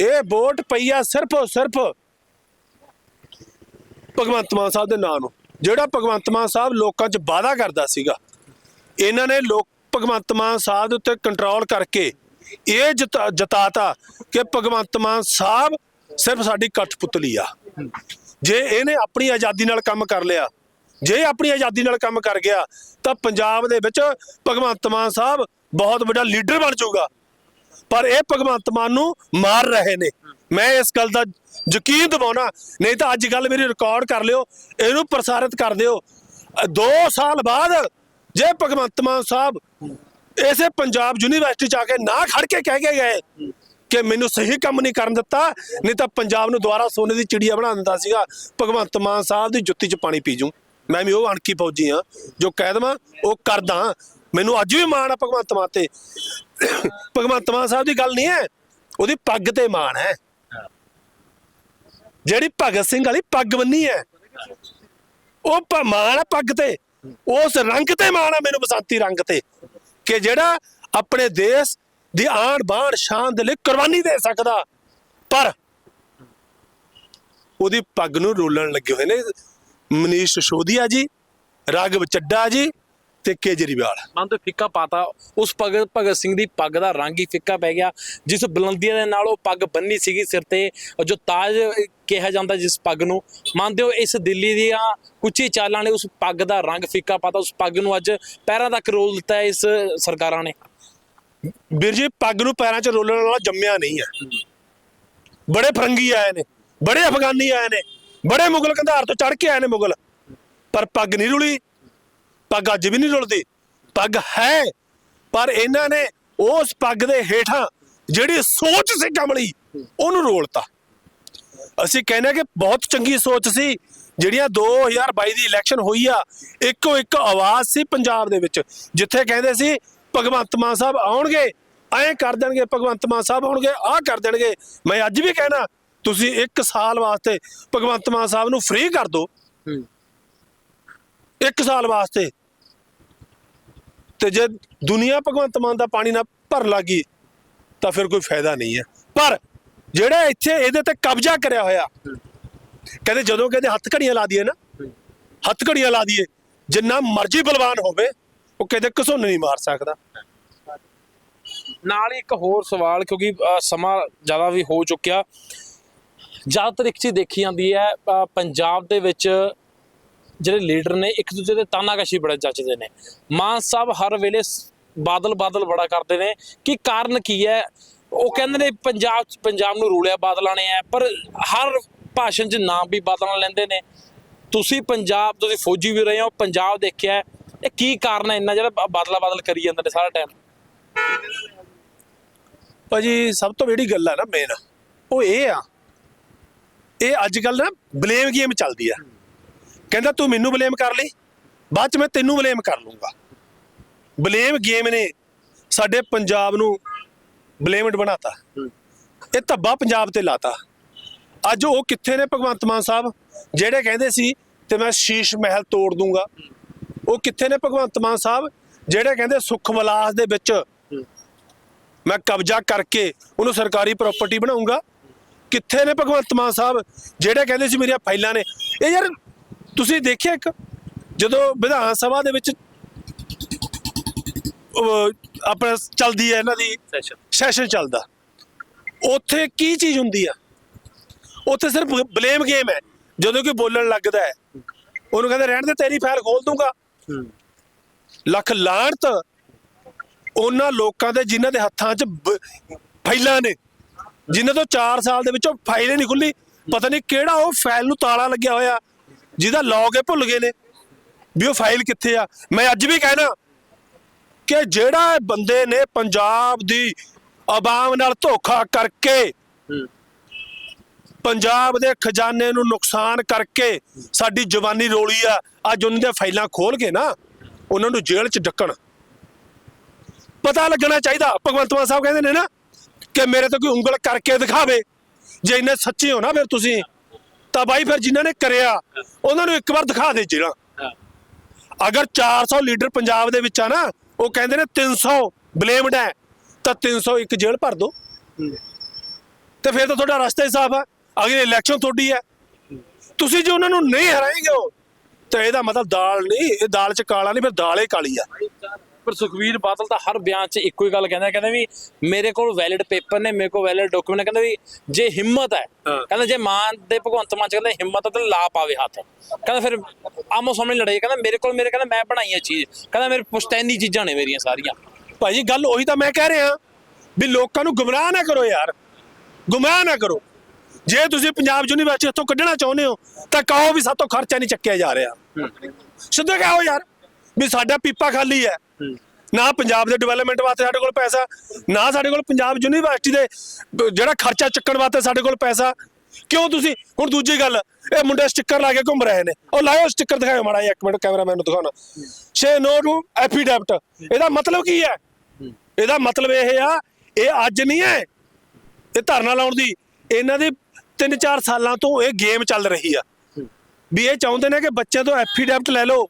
ਇਹ ਵੋਟ ਪਈ ਆ ਸਿਰਫ ਸਿਰਫ ਭਗਵੰਤ ਮਾਨ ਸਾਹਿਬ ਦੇ ਨਾਂ ਨੂੰ। ਜਿਹੜਾ ਭਗਵੰਤ ਮਾਨ ਸਾਹਿਬ ਲੋਕਾਂ 'ਚ ਵਾਅਦਾ ਕਰਦਾ ਸੀਗਾ ਇਹਨਾਂ ਨੇ ਲੋਕ ਭਗਵੰਤ ਮਾਨ ਸਾਹਿਬ ਦੇ ਉੱਤੇ ਕੰਟਰੋਲ ਕਰਕੇ ਇਹ ਜਤਾ- ਜਤਾਤਾ ਕਿ ਭਗਵੰਤ ਮਾਨ ਸਾਹਿਬ ਸਿਰਫ ਸਾਡੀ ਕਠਪੁਤਲੀ ਆ। ਜੇ ਇਹਨੇ ਆਪਣੀ ਆਜ਼ਾਦੀ ਨਾਲ ਕੰਮ ਕਰ ਲਿਆ, ਜੇ ਆਪਣੀ ਆਜ਼ਾਦੀ ਨਾਲ ਕੰਮ ਕਰ ਗਿਆ, ਤਾਂ ਪੰਜਾਬ ਦੇ ਵਿੱਚ ਭਗਵੰਤ ਮਾਨ ਸਾਹਿਬ ਬਹੁਤ ਵੱਡਾ ਲੀਡਰ ਬਣ ਜਾਊਗਾ। ਪਰ ਇਹ ਭਗਵੰਤ ਮਾਨ ਨੂੰ ਮਾਰ ਰਹੇ ਨੇ। ਮੈਂ ਇਸ ਗੱਲ ਦਾ ਯਕੀਨ ਦਿਵਾਉਣਾ, ਨਹੀਂ ਤਾਂ ਅੱਜ ਗੱਲ ਮੇਰੀ ਰਿਕਾਰਡ ਕਰ ਲਿਓ, ਇਹਨੂੰ ਪ੍ਰਸਾਰਿਤ ਕਰ ਦਿਓ। 2 ਸਾਲ ਬਾਅਦ ਜੇ ਭਗਵੰਤ ਮਾਨ ਸਾਹਿਬ ਇਸੇ ਪੰਜਾਬ ਯੂਨੀਵਰਸਿਟੀ ਚ ਆ ਕੇ ਨਾ ਖੜ ਕੇ ਕਹਿ ਕੇ ਗਏ ਕਿ ਮੈਨੂੰ ਸਹੀ ਕੰਮ ਨਹੀਂ ਕਰਨ ਦਿੱਤਾ, ਨਹੀਂ ਤਾਂ ਪੰਜਾਬ ਨੂੰ ਦੁਬਾਰਾ ਸੋਨੇ ਦੀ ਚਿੜੀਆ ਬਣਾ ਦਿੰਦਾ ਸੀਗਾ, ਭਗਵੰਤ ਮਾਨ ਸਾਹਿਬ ਦੀ ਜੁੱਤੀ 'ਚ ਪਾਣੀ ਪੀ ਜੂ ਮੈਂ ਵੀ ਉਹ ਅਣਖੀ ਫੌਜੀ ਆ ਜੋ ਕਹਿ ਦੇਵਾਂ, ਉਹ ਕਰਦਾ ਮੈਨੂੰ ਅੱਜ ਵੀ ਮਾਣ ਆ ਭਗਵੰਤ ਮਾਨ ਤੇ। ਭਗਵੰਤ ਮਾਨ ਸਾਹਿਬ ਦੀ ਗੱਲ ਨਹੀਂ ਹੈ, ਉਹਦੀ ਪੱਗ ਤੇ ਮਾਣ ਹੈ। ਜਿਹੜੀ ਭਗਤ ਸਿੰਘ ਵਾਲੀ ਪੱਗ ਬੰਨੀ ਹੈ, ਉਹ ਮਾਣ ਹੈ ਪੱਗ ਤੇ। ਉਸ ਰੰਗ ਤੇ ਮਾਣ ਆ ਮੈਨੂੰ ਬਸੰਤੀ ਰੰਗ ਤੇ, ਕਿ ਜਿਹੜਾ ਆਪਣੇ ਦੇਸ਼ ਦੀ ਆਣ ਬਾਣ ਸ਼ਾਨ ਦੇ ਲਈ ਕੁਰਬਾਨੀ ਦੇ ਸਕਦਾ। ਪਰ ਉਹਦੀ ਪੱਗ ਨੂੰ ਰੋਲਣ ਲੱਗੇ ਹੋਏ ਨੇ ਮਨੀਸ਼ ਸੋਧੀਆ ਜੀ, ਰਾਘਵ ਚੱਡਾ ਜੀ ਤੇ ਕੇਜਰੀਵਾਲ। ਮਨ ਤੋਂ ਫਿੱਕਾ ਪਾਤਾ। ਉਸ ਭਗਤ ਭਗਤ ਸਿੰਘ ਦੀ ਪੱਗ ਦਾ ਰੰਗ ਹੀ ਫਿੱਕਾ ਪੈ ਗਿਆ। ਜਿਸ ਬੁਲੰਦੀਆਂ ਦੇ ਨਾਲ ਉਹ ਪੱਗ ਬੰਨੀ ਸੀਗੀ ਸਿਰ ਤੇ ਜੋ ਤਾਜ ਕਿਹਾ ਜਾਂਦਾ ਜਿਸ ਪੱਗ ਨੂੰ ਮੰਨਦੇ ਹੋ ਇਸ ਦਿੱਲੀ ਦੀਆਂ ਉੱਚੀ ਚਾਲਾਂ ਨੇ ਉਸ ਪੱਗ ਦਾ ਰੰਗ ਫਿੱਕਾ ਪਾਤਾ। ਉਸ ਪੱਗ ਨੂੰ ਅੱਜ ਪੈਰਾਂ ਤੱਕ ਰੋਲ ਦਿੱਤਾ ਇਸ ਸਰਕਾਰਾਂ ਨੇ। ਵੀਰ ਜੀ ਪੱਗ ਨੂੰ ਪੈਰਾਂ 'ਚ ਰੋਲਣ ਵਾਲਾ ਜੰਮਿਆ ਨਹੀਂ ਹੈ। ਬੜੇ ਫਰੰਗੀ ਆਏ ਨੇ ਬੜੇ ਅਫਗਾਨੀ ਆਏ ਨੇ ਬੜੇ ਮੁਗਲ ਕੰਧਾਰ ਤੋਂ ਚੜ ਕੇ ਆਏ ਨੇ ਮੁਗਲ। ਪਰ ਪੱਗ ਨਹੀਂ ਰੁਲੀ ਪੱਗ ਅੱਜ ਵੀ ਨਹੀਂ ਰੁਲਦੀ। ਪੱਗ ਹੈ ਪਰ ਇਹਨਾਂ ਨੇ ਉਸ ਪੱਗ ਦੇ ਹੇਠਾਂ ਜਿਹੜੀ ਸੋਚ ਸੀ ਕਮਲੀ ਉਹਨੂੰ ਰੋਲਤਾ। ਅਸੀਂ ਕਹਿੰਦੇ ਕਿ ਬਹੁਤ ਚੰਗੀ ਸੋਚ ਸੀ। ਜਿਹੜੀਆਂ 2022 ਦੀ ਇਲੈਕਸ਼ਨ ਹੋਈ ਆ ਇੱਕੋ ਇੱਕ ਆਵਾਜ਼ ਸੀ ਪੰਜਾਬ ਦੇ ਵਿੱਚ ਜਿੱਥੇ ਕਹਿੰਦੇ ਸੀ ਭਗਵੰਤ ਮਾਨ ਸਾਹਿਬ ਆਉਣਗੇ ਐਂ ਕਰ ਦੇਣਗੇ ਭਗਵੰਤ ਮਾਨ ਸਾਹਿਬ ਆਉਣਗੇ ਆਹ ਕਰ ਦੇਣਗੇ। ਮੈਂ ਅੱਜ ਵੀ ਕਹਿਣਾ ਤੁਸੀਂ ਇੱਕ ਸਾਲ ਵਾਸਤੇ ਭਗਵੰਤ ਮਾਨ ਸਾਹਿਬ ਨੂੰ ਫ੍ਰੀ ਕਰ ਦਿਓ। ਇੱਕ ਸਾਲ ਵਾਸਤੇ। ਤੇ ਜੇ ਦੁਨੀਆ ਭਗਵੰਤ ਮਾਨ ਦਾ ਪਾਣੀ ਨਾ ਭਰਨ ਲੱਗੀ ਤਾਂ ਫਿਰ ਕੋਈ ਫਾਇਦਾ ਨਹੀਂ ਹੈ। ਪਰ ਜਿਹੜਾ ਇੱਥੇ ਇਹਦੇ ਤੇ ਕਬਜ਼ਾ ਕਰਿਆ ਹੋਇਆ, ਕਹਿੰਦੇ ਜਦੋਂ ਕਹਿੰਦੇ ਹੱਥ ਘੜੀਆਂ ਲਾ ਦਈਏ ਨਾ, ਹੱਥ ਘੜੀਆਂ ਲਾ ਦਈਏ, ਜਿੰਨਾ ਮਰਜ਼ੀ ਬਲਵਾਨ ਹੋਵੇ, ਉਹ ਕਹਿੰਦੇ ਘਸੁੰਨ ਨਹੀਂ ਮਾਰ ਸਕਦਾ। ਨਾਲ ਹੀ ਇੱਕ ਹੋਰ ਸਵਾਲ, ਕਿਉਂਕਿ ਸਮਾਂ ਜ਼ਿਆਦਾ ਵੀ ਹੋ ਚੁੱਕਿਆ। ਜ਼ਿਆਦਾਤਰ ਇੱਕ ਚੀਜ਼ ਦੇਖੀ ਜਾਂਦੀ ਹੈ ਪੰਜਾਬ ਦੇ ਵਿੱਚ ਜਿਹੜੇ ਲੀਡਰ ਨੇ, ਇੱਕ ਦੂਜੇ ਦੇ ਤਾਨਾਕਸ਼ੀ ਬੜਾ ਜੱਜਦੇ ਨੇ। ਮਾਨ ਸਾਹਿਬ ਹਰ ਵੇਲੇ ਬਾਦਲ ਬਾਦਲ ਬੜਾ ਕਰਦੇ ਨੇ। ਕਿ ਕਾਰਨ ਕੀ ਹੈ? ਉਹ ਕਹਿੰਦੇ ਨੇ ਪੰਜਾਬ ਚ, ਪੰਜਾਬ ਨੂੰ ਰੂਲਿਆ ਬਾਦਲਾਂ ਨੇ ਹੈ ਪਰ ਹਰ ਭਾਸ਼ਣ 'ਚ ਨਾਮ ਵੀ ਬਾਦਲਾਂ ਲੈਂਦੇ ਨੇ। ਤੁਸੀਂ ਪੰਜਾਬ, ਤੁਸੀਂ ਫੌਜੀ ਵੀ ਰਹੇ ਹੋ, ਪੰਜਾਬ ਦੇਖਿਆ, ਇਹ ਕੀ ਕਾਰਨ ਹੈ ਇੰਨਾ ਜਿਹੜਾ ਬ- ਬਾਦਲਾ ਬਾਦਲ ਕਰੀ ਜਾਂਦੇ ਨੇ ਸਾਰਾ ਟਾਈਮ? ਭਾਜੀ, ਸਭ ਤੋਂ ਜਿਹੜੀ ਗੱਲ ਆ ਨਾ ਮੇਨ ਉਹ ਇਹ ਆ, ਇਹ ਅੱਜ ਕੱਲ ਨਾ ਬਲੇਮ ਗੇਮ ਚੱਲਦੀ ਆ। ਕਹਿੰਦਾ ਤੂੰ ਮੈਨੂੰ ਬਲੇਮ ਕਰ ਲਈ ਬਾਅਦ ਚ ਮੈਂ ਤੈਨੂੰ ਬਲੇਮ ਕਰ ਲੂੰਗਾ। ਬਲੇਮ ਗੇਮ ਨੇ ਸਾਡੇ ਪੰਜਾਬ ਨੂੰ ਬਲੇਮਡ ਬਣਾਤਾ। ਇਹ ਧੱਬਾ ਪੰਜਾਬ ਤੇ ਲਾਤਾ। ਅੱਜ ਉਹ ਕਿੱਥੇ ਨੇ ਭਗਵੰਤ ਮਾਨ ਸਾਹਿਬ? ਜਿਹੜੇ ਕਹਿੰਦੇ ਸੀ ਤੇ ਮੈਂ ਸ਼ੀਸ਼ ਮਹਿਲ ਤੋੜ ਦੂੰਗਾ। ਉਹ ਕਿੱਥੇ ਨੇ ਭਗਵੰਤ ਮਾਨ ਸਾਹਿਬ? ਜਿਹੜੇ ਕਹਿੰਦੇ ਸੁੱਖ ਵਿਲਾਸ ਦੇ ਵਿੱਚ ਮੈਂ ਕਬਜ਼ਾ ਕਰਕੇ ਉਹਨੂੰ ਸਰਕਾਰੀ ਪ੍ਰਾਪਰਟੀ ਬਣਾਉਂਗਾ। ਕਿੱਥੇ ਨੇ ਭਗਵੰਤ ਮਾਨ ਸਾਹਿਬ? ਜਿਹੜੇ ਕਹਿੰਦੇ ਸੀ ਮੇਰੀਆਂ ਫਾਈਲਾਂ ਨੇ। ਇਹ ਯਾਰ ਤੁਸੀਂ ਦੇਖਿਆ ਇੱਕ? ਜਦੋਂ ਵਿਧਾਨ ਸਭਾ ਦੇ ਵਿੱਚ ਆਪਣਾ ਚੱਲਦੀ ਹੈ ਇਹਨਾਂ ਦੀ ਸੈਸ਼ਨ ਸੈਸ਼ਨ ਚੱਲਦਾ। ਉੱਥੇ ਕੀ ਚੀਜ਼ ਹੁੰਦੀ ਆ? ਉੱਥੇ ਸਿਰਫ ਬਲੇਮ ਗੇਮ ਹੈ। ਜਦੋਂ ਕੋਈ ਬੋਲਣ ਲੱਗਦਾ ਹੈ ਉਹਨੂੰ ਕਹਿੰਦੇ ਰਹਿਣ ਦੇ ਤੇਰੀ ਫਾਈਲ ਖੋਲ ਦੂੰਗਾ। ਲੱਖ ਲਾਹਣਤ ਉਹਨਾਂ ਲੋਕਾਂ ਦੇ ਜਿਨ੍ਹਾਂ ਦੇ ਹੱਥਾਂ 'ਚ ਫਾਈਲਾਂ ਨੇ ਜਿਨ੍ਹਾਂ ਤੋਂ 4 ਸਾਲ ਦੇ ਵਿੱਚੋਂ ਫਾਈਲ ਹੀ ਨਹੀਂ ਖੁੱਲੀ। ਪਤਾ ਨਹੀਂ ਕਿਹੜਾ ਉਹ ਫਾਈਲ ਨੂੰ ਤਾਲਾ ਲੱਗਿਆ ਹੋਇਆ। ਜਿਹਦਾ ਲੌਗ ਇਹ ਭੁੱਲ ਗਏ ਨੇ ਵੀ ਉਹ ਫਾਈਲ ਕਿੱਥੇ ਆ। ਮੈਂ ਅੱਜ ਵੀ ਕਹਿਣਾ ਕਿ ਜਿਹੜਾ ਬੰਦੇ ਨੇ ਪੰਜਾਬ ਦੀ ਆਵਾਮ ਨਾਲ ਧੋਖਾ ਕਰਕੇ ਪੰਜਾਬ ਦੇ ਖਜ਼ਾਨੇ ਨੂੰ ਨੁਕਸਾਨ ਕਰਕੇ ਸਾਡੀ ਜਵਾਨੀ ਰੋਲੀ ਆ ਅੱਜ ਉਹਨਾਂ ਦੀਆਂ ਫਾਈਲਾਂ ਖੋਲ ਕੇ ਨਾ ਉਹਨਾਂ ਨੂੰ ਜੇਲ੍ਹ 'ਚ ਡੱਕਣ। ਪਤਾ ਲੱਗਣਾ ਚਾਹੀਦਾ ਭਗਵੰਤ ਮਾਨ ਸਾਹਿਬ ਕਹਿੰਦੇ ਨੇ ਨਾ ਕਿ ਮੇਰੇ ਤੇ ਕੋਈ ਉਂਗਲ ਕਰਕੇ ਦਿਖਾਵੇ ਜੇ ਇੰਨੇ ਸੱਚੇ ਹੋ ਨਾ ਫਿਰ ਤੁਸੀਂ। ਤਾਂ ਬਾਈ ਫਿਰ ਜਿਨ੍ਹਾਂ ਨੇ ਕਰਿਆ ਉਹਨਾਂ ਨੂੰ ਇੱਕ ਵਾਰ ਦਿਖਾ ਦੇ ਜਿਹੜਾ ਅਗਰ 400 ਲੀਡਰ ਪੰਜਾਬ ਦੇ ਵਿੱਚ ਆ ਨਾ ਉਹ ਕਹਿੰਦੇ ਨੇ 300 ਬਲੇਮਡ ਹੈ ਤਾਂ 301 ਜੇਲ੍ਹ ਭਰ ਦੋ। ਤੇ ਫਿਰ ਤਾਂ ਤੁਹਾਡਾ ਰਸਤਾ ਹੀ ਸਾਫ਼ ਹੈ ਅਗਲੀ ਇਲੈਕਸ਼ਨ ਤੁਹਾਡੀ ਹੈ। ਤੁਸੀਂ ਜੇ ਉਹਨਾਂ ਨੂੰ ਨਹੀਂ ਹਰਾਏਗੇ ਤਾਂ ਇਹਦਾ ਮਤਲਬ ਦਾਲ ਨਹੀਂ ਇਹ ਦਾਲ ਚ ਕਾਲਾ ਨਹੀਂ ਫਿਰ ਦਾਲ ਹੀ ਕਾਲੀ ਆ। ਪਰ ਸੁਖਵੀਰ ਬਾਦਲ ਤਾਂ ਹਰ ਬਿਆਨ 'ਚ ਇੱਕੋ ਹੀ ਗੱਲ ਕਹਿੰਦਾ ਕਹਿੰਦਾ ਵੀ ਮੇਰੇ ਕੋਲ ਵੈਲਿਡ ਪੇਪਰ ਨੇ ਮੇਰੇ ਕੋਲ ਵੈਲਿਡ ਡਾਕੂਮੈਂਟ ਕਹਿੰਦਾ ਵੀ ਜੇ ਹਿੰਮਤ ਹੈ। ਕਹਿੰਦਾ ਜੇ ਮਾਨ ਦੇ ਭਗਵੰਤ ਮਾਨ ਚ ਕਹਿੰਦਾ ਹਿੰਮਤ ਹੈ ਤਾਂ ਲਾ ਪਾਵੇ ਹੱਥ। ਕਹਿੰਦਾ ਫਿਰ ਆਮੋ ਸਾਹਮਣੇ ਲੜਾਈ ਕਹਿੰਦਾ ਮੇਰੇ ਕੋਲ ਮੇਰੇ ਕਹਿੰਦਾ ਮੈਂ ਬਣਾਈ ਇਹ ਚੀਜ਼ ਕਹਿੰਦਾ ਮੇਰੇ ਪੁਸ਼ਤੈਨੀ ਚੀਜ਼ਾਂ ਨੇ ਮੇਰੀਆਂ ਸਾਰੀਆਂ। ਭਾਜੀ ਗੱਲ ਉਹੀ ਤਾਂ ਮੈਂ ਕਹਿ ਰਿਹਾ ਵੀ ਲੋਕਾਂ ਨੂੰ ਗੁੰਮਰਾਹ ਨਾ ਕਰੋ ਯਾਰ ਗੁੰਮਰਾਹ ਨਾ ਕਰੋ। ਜੇ ਤੁਸੀਂ ਪੰਜਾਬ ਯੂਨੀਵਰਸਿਟੀ ਇੱਥੋਂ ਕੱਢਣਾ ਚਾਹੁੰਦੇ ਹੋ ਤਾਂ ਕਹੋ ਵੀ ਸਾਤੋਂ ਖਰਚਾ ਨਹੀਂ ਚੱਕਿਆ ਜਾ ਰਿਹਾ। ਸਿੱਧੇ ਕਹੋ ਯਾਰ। ਵੀ ਸਾਡਾ ਪੀਪਾ ਖਾਲੀ ਹੈ। ਨਾ ਪੰਜਾਬ ਦੇ ਡਿਵੈਲਪਮੈਂਟ ਵਾਸਤੇ ਸਾਡੇ ਕੋਲ ਪੈਸਾ, ਨਾ ਸਾਡੇ ਕੋਲ ਪੰਜਾਬ ਯੂਨੀਵਰਸਿਟੀ ਦੇ ਜਿਹੜਾ ਖਰਚਾ ਚੱਕਣ ਵਾਸਤੇ ਸਾਡੇ ਕੋਲ ਪੈਸਾ। ਕਿਉਂ ਤੁਸੀਂ? ਹੁਣ ਦੂਜੀ ਗੱਲ, ਇਹ ਮੁੰਡੇ ਸਟicker ਲਾ ਕੇ ਘੁੰਮ ਰਹੇ ਨੇ। ਉਹ ਲਾਇਓ ਸਟicker ਦਿਖਾਓ ਮਾੜਾ ਇੱਕ ਮਿੰਟ ਕੈਮਰਾਮੈਨ ਨੂੰ ਦਿਖਾਉਣਾ। ਛੇ ਨੋ ਟੂ ਐਫੀਡੈਪਟ ਇਹਦਾ ਮਤਲਬ ਕੀ ਹੈ? ਇਹਦਾ ਮਤਲਬ ਇਹ ਆ, ਇਹ ਅੱਜ ਨਹੀਂ ਹੈ। ਇਹ ਧਰਨਾ ਲਾਉਣ ਦੀ, ਇਹਨਾਂ ਦੀ 3-4 ਸਾਲਾਂ ਤੋਂ ਇਹ ਗੇਮ ਚੱਲ ਰਹੀ ਆ। ਵੀ ਇਹ ਚਾਹੁੰਦੇ ਨੇ ਕਿ ਬੱਚੇ ਤੋਂ ਐਫੀਡੈਪਟ ਲੈ ਲਓ।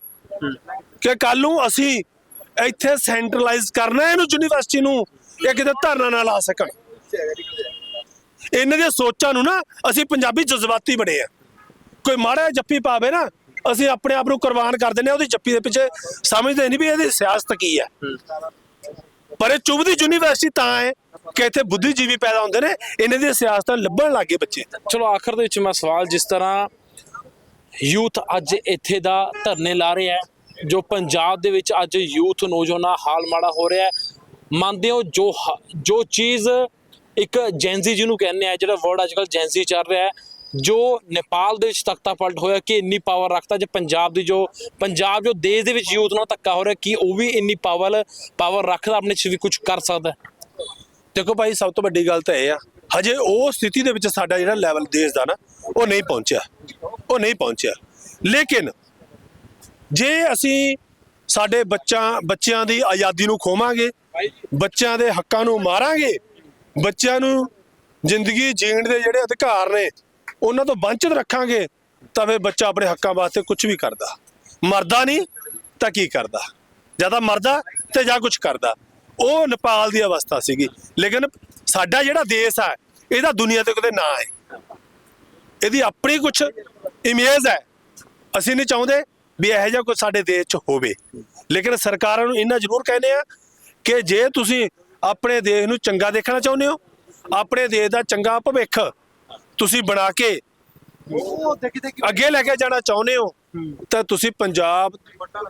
ਕਿ ਕੱਲ ਨੂੰ ਅਸੀਂ ਇੱਥੇ ਸੈਂਟਰਲਾਈਜ਼ ਕਰਨਾ ਇਹਨੂੰ ਯੂਨੀਵਰਸਿਟੀ ਨੂੰ ਇਹ ਕਿਤੇ ਧਰਨਾ ਨਾ ਲਾ ਸਕਣ। ਇਹਨਾਂ ਦੀਆਂ ਸੋਚਾਂ ਨੂੰ ਨਾ ਅਸੀਂ ਪੰਜਾਬੀ ਜਜ਼ਬਾਤੀ ਬਣੇ ਆ। ਕੋਈ ਮਾੜਾ ਜਿਹਾ ਜੱਫੀ ਪਾਵੇ ਨਾ, ਅਸੀਂ ਆਪਣੇ ਆਪ ਨੂੰ ਕੁਰਬਾਨ ਕਰ ਦਿੰਦੇ ਆ ਉਹਦੀ ਜੱਫੀ ਦੇ ਪਿੱਛੇ ਸਮਝਦੇ ਨਹੀਂ ਵੀ ਇਹਦੀ ਸਿਆਸਤ ਕੀ ਹੈ। ਪਰ ਇਹ ਚੁੱਭਦੀ ਯੂਨੀਵਰਸਿਟੀ ਤਾਂ ਹੈ ਕਿ ਇੱਥੇ ਬੁੱਧੀਜੀਵੀ ਪੈਦਾ ਹੁੰਦੇ ਨੇ, ਇਹਨਾਂ ਦੀਆਂ ਸਿਆਸਤਾਂ ਲੱਭਣ ਲੱਗੇ ਬੱਚੇ। ਚਲੋ, ਆਖਰ ਦੇ ਵਿੱਚ ਮੈਂ ਸਵਾਲ ਜਿਸ ਤਰ੍ਹਾਂ ਯੂਥ ਅੱਜ ਇੱਥੇ ਦਾ ਧਰਨੇ ਲਾ ਰਿਹਾ ਹੈ ਜੋ ਪੰਜਾਬ ਦੇ ਵਿੱਚ ਅੱਜ ਯੂਥ ਨੌਜਵਾਨਾਂ ਹਾਲ ਮਾੜਾ ਹੋ ਰਿਹਾ ਹੈ। ਮੰਨਦੇ ਹੋ ਜੋ ਹ- ਜੋ ਚੀਜ਼ ਇੱਕ ਜੈਂਜ਼ੀ ਜਿਹਨੂੰ ਕਹਿੰਦੇ ਆ, ਜਿਹੜਾ ਵਰਡ ਅੱਜਕੱਲ ਜੈਂਜ਼ੀ ਚੱਲ ਰਿਹਾ ਹੈ, ਜੋ ਨੇਪਾਲ ਦੇ ਵਿੱਚ ਤਖਤਾ ਪਲਟ ਹੋਇਆ, ਕਿ ਇੰਨੀ ਪਾਵਰ ਰੱਖਦਾ ਜੇ ਪੰਜਾਬ ਦੀ ਜੋ, ਪੰਜਾਬ ਜੋ ਦੇਸ਼ ਦੇ ਵਿੱਚ ਯੂਥ ਨਾਲ ਧੱਕਾ ਹੋ ਰਿਹਾ, ਕਿ ਉਹ ਵੀ ਇੰਨੀ ਪਾਵਰ ਪਾਵਰ ਰੱਖਦਾ ਆਪਣੇ ਚ ਵੀ ਕੁਝ ਕਰ ਸਕਦਾ ਹੈ? ਦੇਖੋ ਭਾਈ, ਸਭ ਤੋਂ ਵੱਡੀ ਗੱਲ ਤਾਂ ਇਹ ਆ, ਹਜੇ ਉਹ ਸਥਿਤੀ ਦੇ ਵਿੱਚ ਸਾਡਾ ਜਿਹੜਾ ਲੈਵਲ ਦੇਸ਼ ਦਾ ਨਾ, ਉਹ ਨਹੀਂ ਪਹੁੰਚਿਆ। ਉਹ ਨਹੀਂ ਪਹੁੰਚਿਆ। ਲੇਕਿਨ ਜੇ ਅਸੀਂ ਸਾਡੇ ਬੱਚਾ, ਬੱਚਿਆਂ ਦੀ ਆਜ਼ਾਦੀ ਨੂੰ ਖੋਵਾਂਗੇ, ਬੱਚਿਆਂ ਦੇ ਹੱਕਾਂ ਨੂੰ ਮਾਰਾਂਗੇ, ਬੱਚਿਆਂ ਨੂੰ ਜ਼ਿੰਦਗੀ ਜੀਣ ਦੇ ਜਿਹੜੇ ਅਧਿਕਾਰ ਨੇ, ਉਹਨਾਂ ਤੋਂ ਵੰਚਿਤ ਰੱਖਾਂਗੇ, ਤਾਂ ਫਿਰ ਬੱਚਾ ਆਪਣੇ ਹੱਕਾਂ ਵਾਸਤੇ ਕੁਝ ਵੀ ਕਰਦਾ। ਮਰਦਾ ਨਹੀਂ ਤਾਂ ਕੀ ਕਰਦਾ? ਜ਼ਿਆਦਾ ਮਰਦਾ ਤੇ ਜਾਂ ਕੁਝ ਕਰਦਾ। ਉਹ ਨੇਪਾਲ ਦੀ ਅਵਸਥਾ ਸੀਗੀ। ਲੇਕਿਨ ਸਾਡਾ ਜਿਹੜਾ ਦੇਸ਼ ਹੈ, ਇਹਦਾ ਦੁਨੀਆ ਤੇ ਕਦੇ ਨਾ ਹੈ ਇਹਦੀ ਆਪਣੀ ਕੁਝ ਇਮੇਜ ਹੈ। ਅਸੀਂ ਨਹੀਂ ਚਾਹੁੰਦੇ ਵੀ ਇਹੋ ਜਿਹਾ ਕੁਝ ਸਾਡੇ ਦੇਸ਼ 'ਚ ਹੋਵੇ। ਲੇਕਿਨ ਸਰਕਾਰਾਂ ਨੂੰ ਇੰਨਾ ਜ਼ਰੂਰ ਕਹਿੰਦੇ ਆ ਕਿ ਜੇ ਤੁਸੀਂ ਆਪਣੇ ਦੇਸ਼ ਨੂੰ ਚੰਗਾ ਦੇਖਣਾ ਚਾਹੁੰਦੇ ਹੋ ਆਪਣੇ ਦੇਸ਼ ਦਾ ਚੰਗਾ ਭਵਿੱਖ ਤੁਸੀਂ ਬਣਾ ਕੇ ਅੱਗੇ ਲੈ ਕੇ ਜਾਣਾ ਚਾਹੁੰਦੇ ਹੋ ਤਾਂ ਤੁਸੀਂ ਪੰਜਾਬ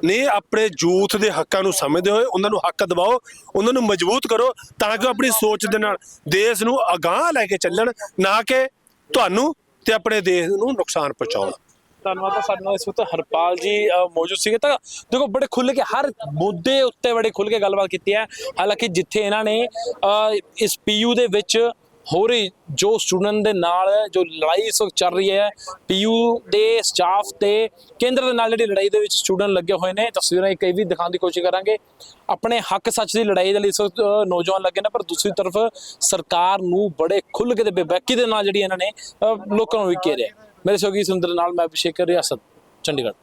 ਨੇ ਆਪਣੇ ਯੂਥ ਦੇ ਹੱਕਾਂ ਨੂੰ ਸਮਝਦੇ ਹੋਏ ਉਹਨਾਂ ਨੂੰ ਹੱਕ ਦਿਵਾਓ ਉਹਨਾਂ ਨੂੰ ਮਜ਼ਬੂਤ ਕਰੋ ਤਾਂ ਕਿ ਆਪਣੀ ਸੋਚ ਦੇ ਨਾਲ ਦੇਸ਼ ਨੂੰ ਅਗਾਹ ਲੈ ਕੇ ਚੱਲਣ ਨਾ ਕਿ ਤੁਹਾਨੂੰ ਤੇ ਆਪਣੇ ਦੇਸ਼ ਨੂੰ ਨੁਕਸਾਨ ਪਹੁੰਚਾਉਣ। ਧੰਨਵਾਦ ਤਾਂ ਸਾਡੇ ਨਾਲ ਇਸ ਵਕਤ ਹਰਪਾਲ ਜੀ ਮੌਜੂਦ ਸੀਗੇ। ਤਾਂ ਦੇਖੋ ਬੜੇ ਖੁੱਲ ਕੇ ਹਰ ਮੁੱਦੇ ਉੱਤੇ ਬੜੇ ਖੁੱਲ ਕੇ ਗੱਲਬਾਤ ਕੀਤੀ ਹੈ। ਹਾਲਾਂਕਿ ਜਿੱਥੇ ਇਹਨਾਂ ਨੇ ਅ, ਇਸ ਪੀਯੂ ਦੇ ਵਿੱਚ ਹੋ ਰਹੀ ਜੋ ਸਟੂਡੈਂਟ ਦੇ ਨਾਲ ਜੋ ਲੜਾਈ ਇਸ ਵਕਤ ਚੱਲ ਰਹੀ ਹੈ ਪੀਯੂ ਦੇ ਸਟਾਫ ਤੇ ਕੇਂਦਰ ਦੇ ਨਾਲ ਜਿਹੜੀ ਲੜਾਈ ਦੇ ਵਿੱਚ ਸਟੂਡੈਂਟ ਲੱਗੇ ਹੋਏ ਨੇ ਤਸਵੀਰਾਂ ਇੱਕ ਇਹ ਵੀ ਦਿਖਾਉਣ ਦੀ ਕੋਸ਼ਿਸ਼ ਕਰਾਂਗੇ। ਆਪਣੇ ਹੱਕ ਸੱਚ ਦੀ ਲੜਾਈ ਦੇ ਲਈ ਇਸ ਵਕਤ ਨੌਜਵਾਨ ਲੱਗੇ ਨੇ ਪਰ ਦੂਸਰੀ ਤਰਫ ਸਰਕਾਰ ਨੂੰ ਬੜੇ ਖੁੱਲ੍ਹ ਕੇ ਤੇ ਬੇਬੈਕੀ ਦੇ ਨਾਲ ਜਿਹੜੀ ਇਹਨਾਂ ਨੇ ਅ, ਲੋਕਾਂ ਨੂੰ ਵੀ ਘੇਰਿਆ। ਮੇਰੇ ਸੋਗੀ ਸੁੰਦਰ ਨਾਲ ਮੈਂ ਅਭਿਸ਼ੇਕ ਰਿਆਸਤ ਚੰਡੀਗੜ੍ਹ।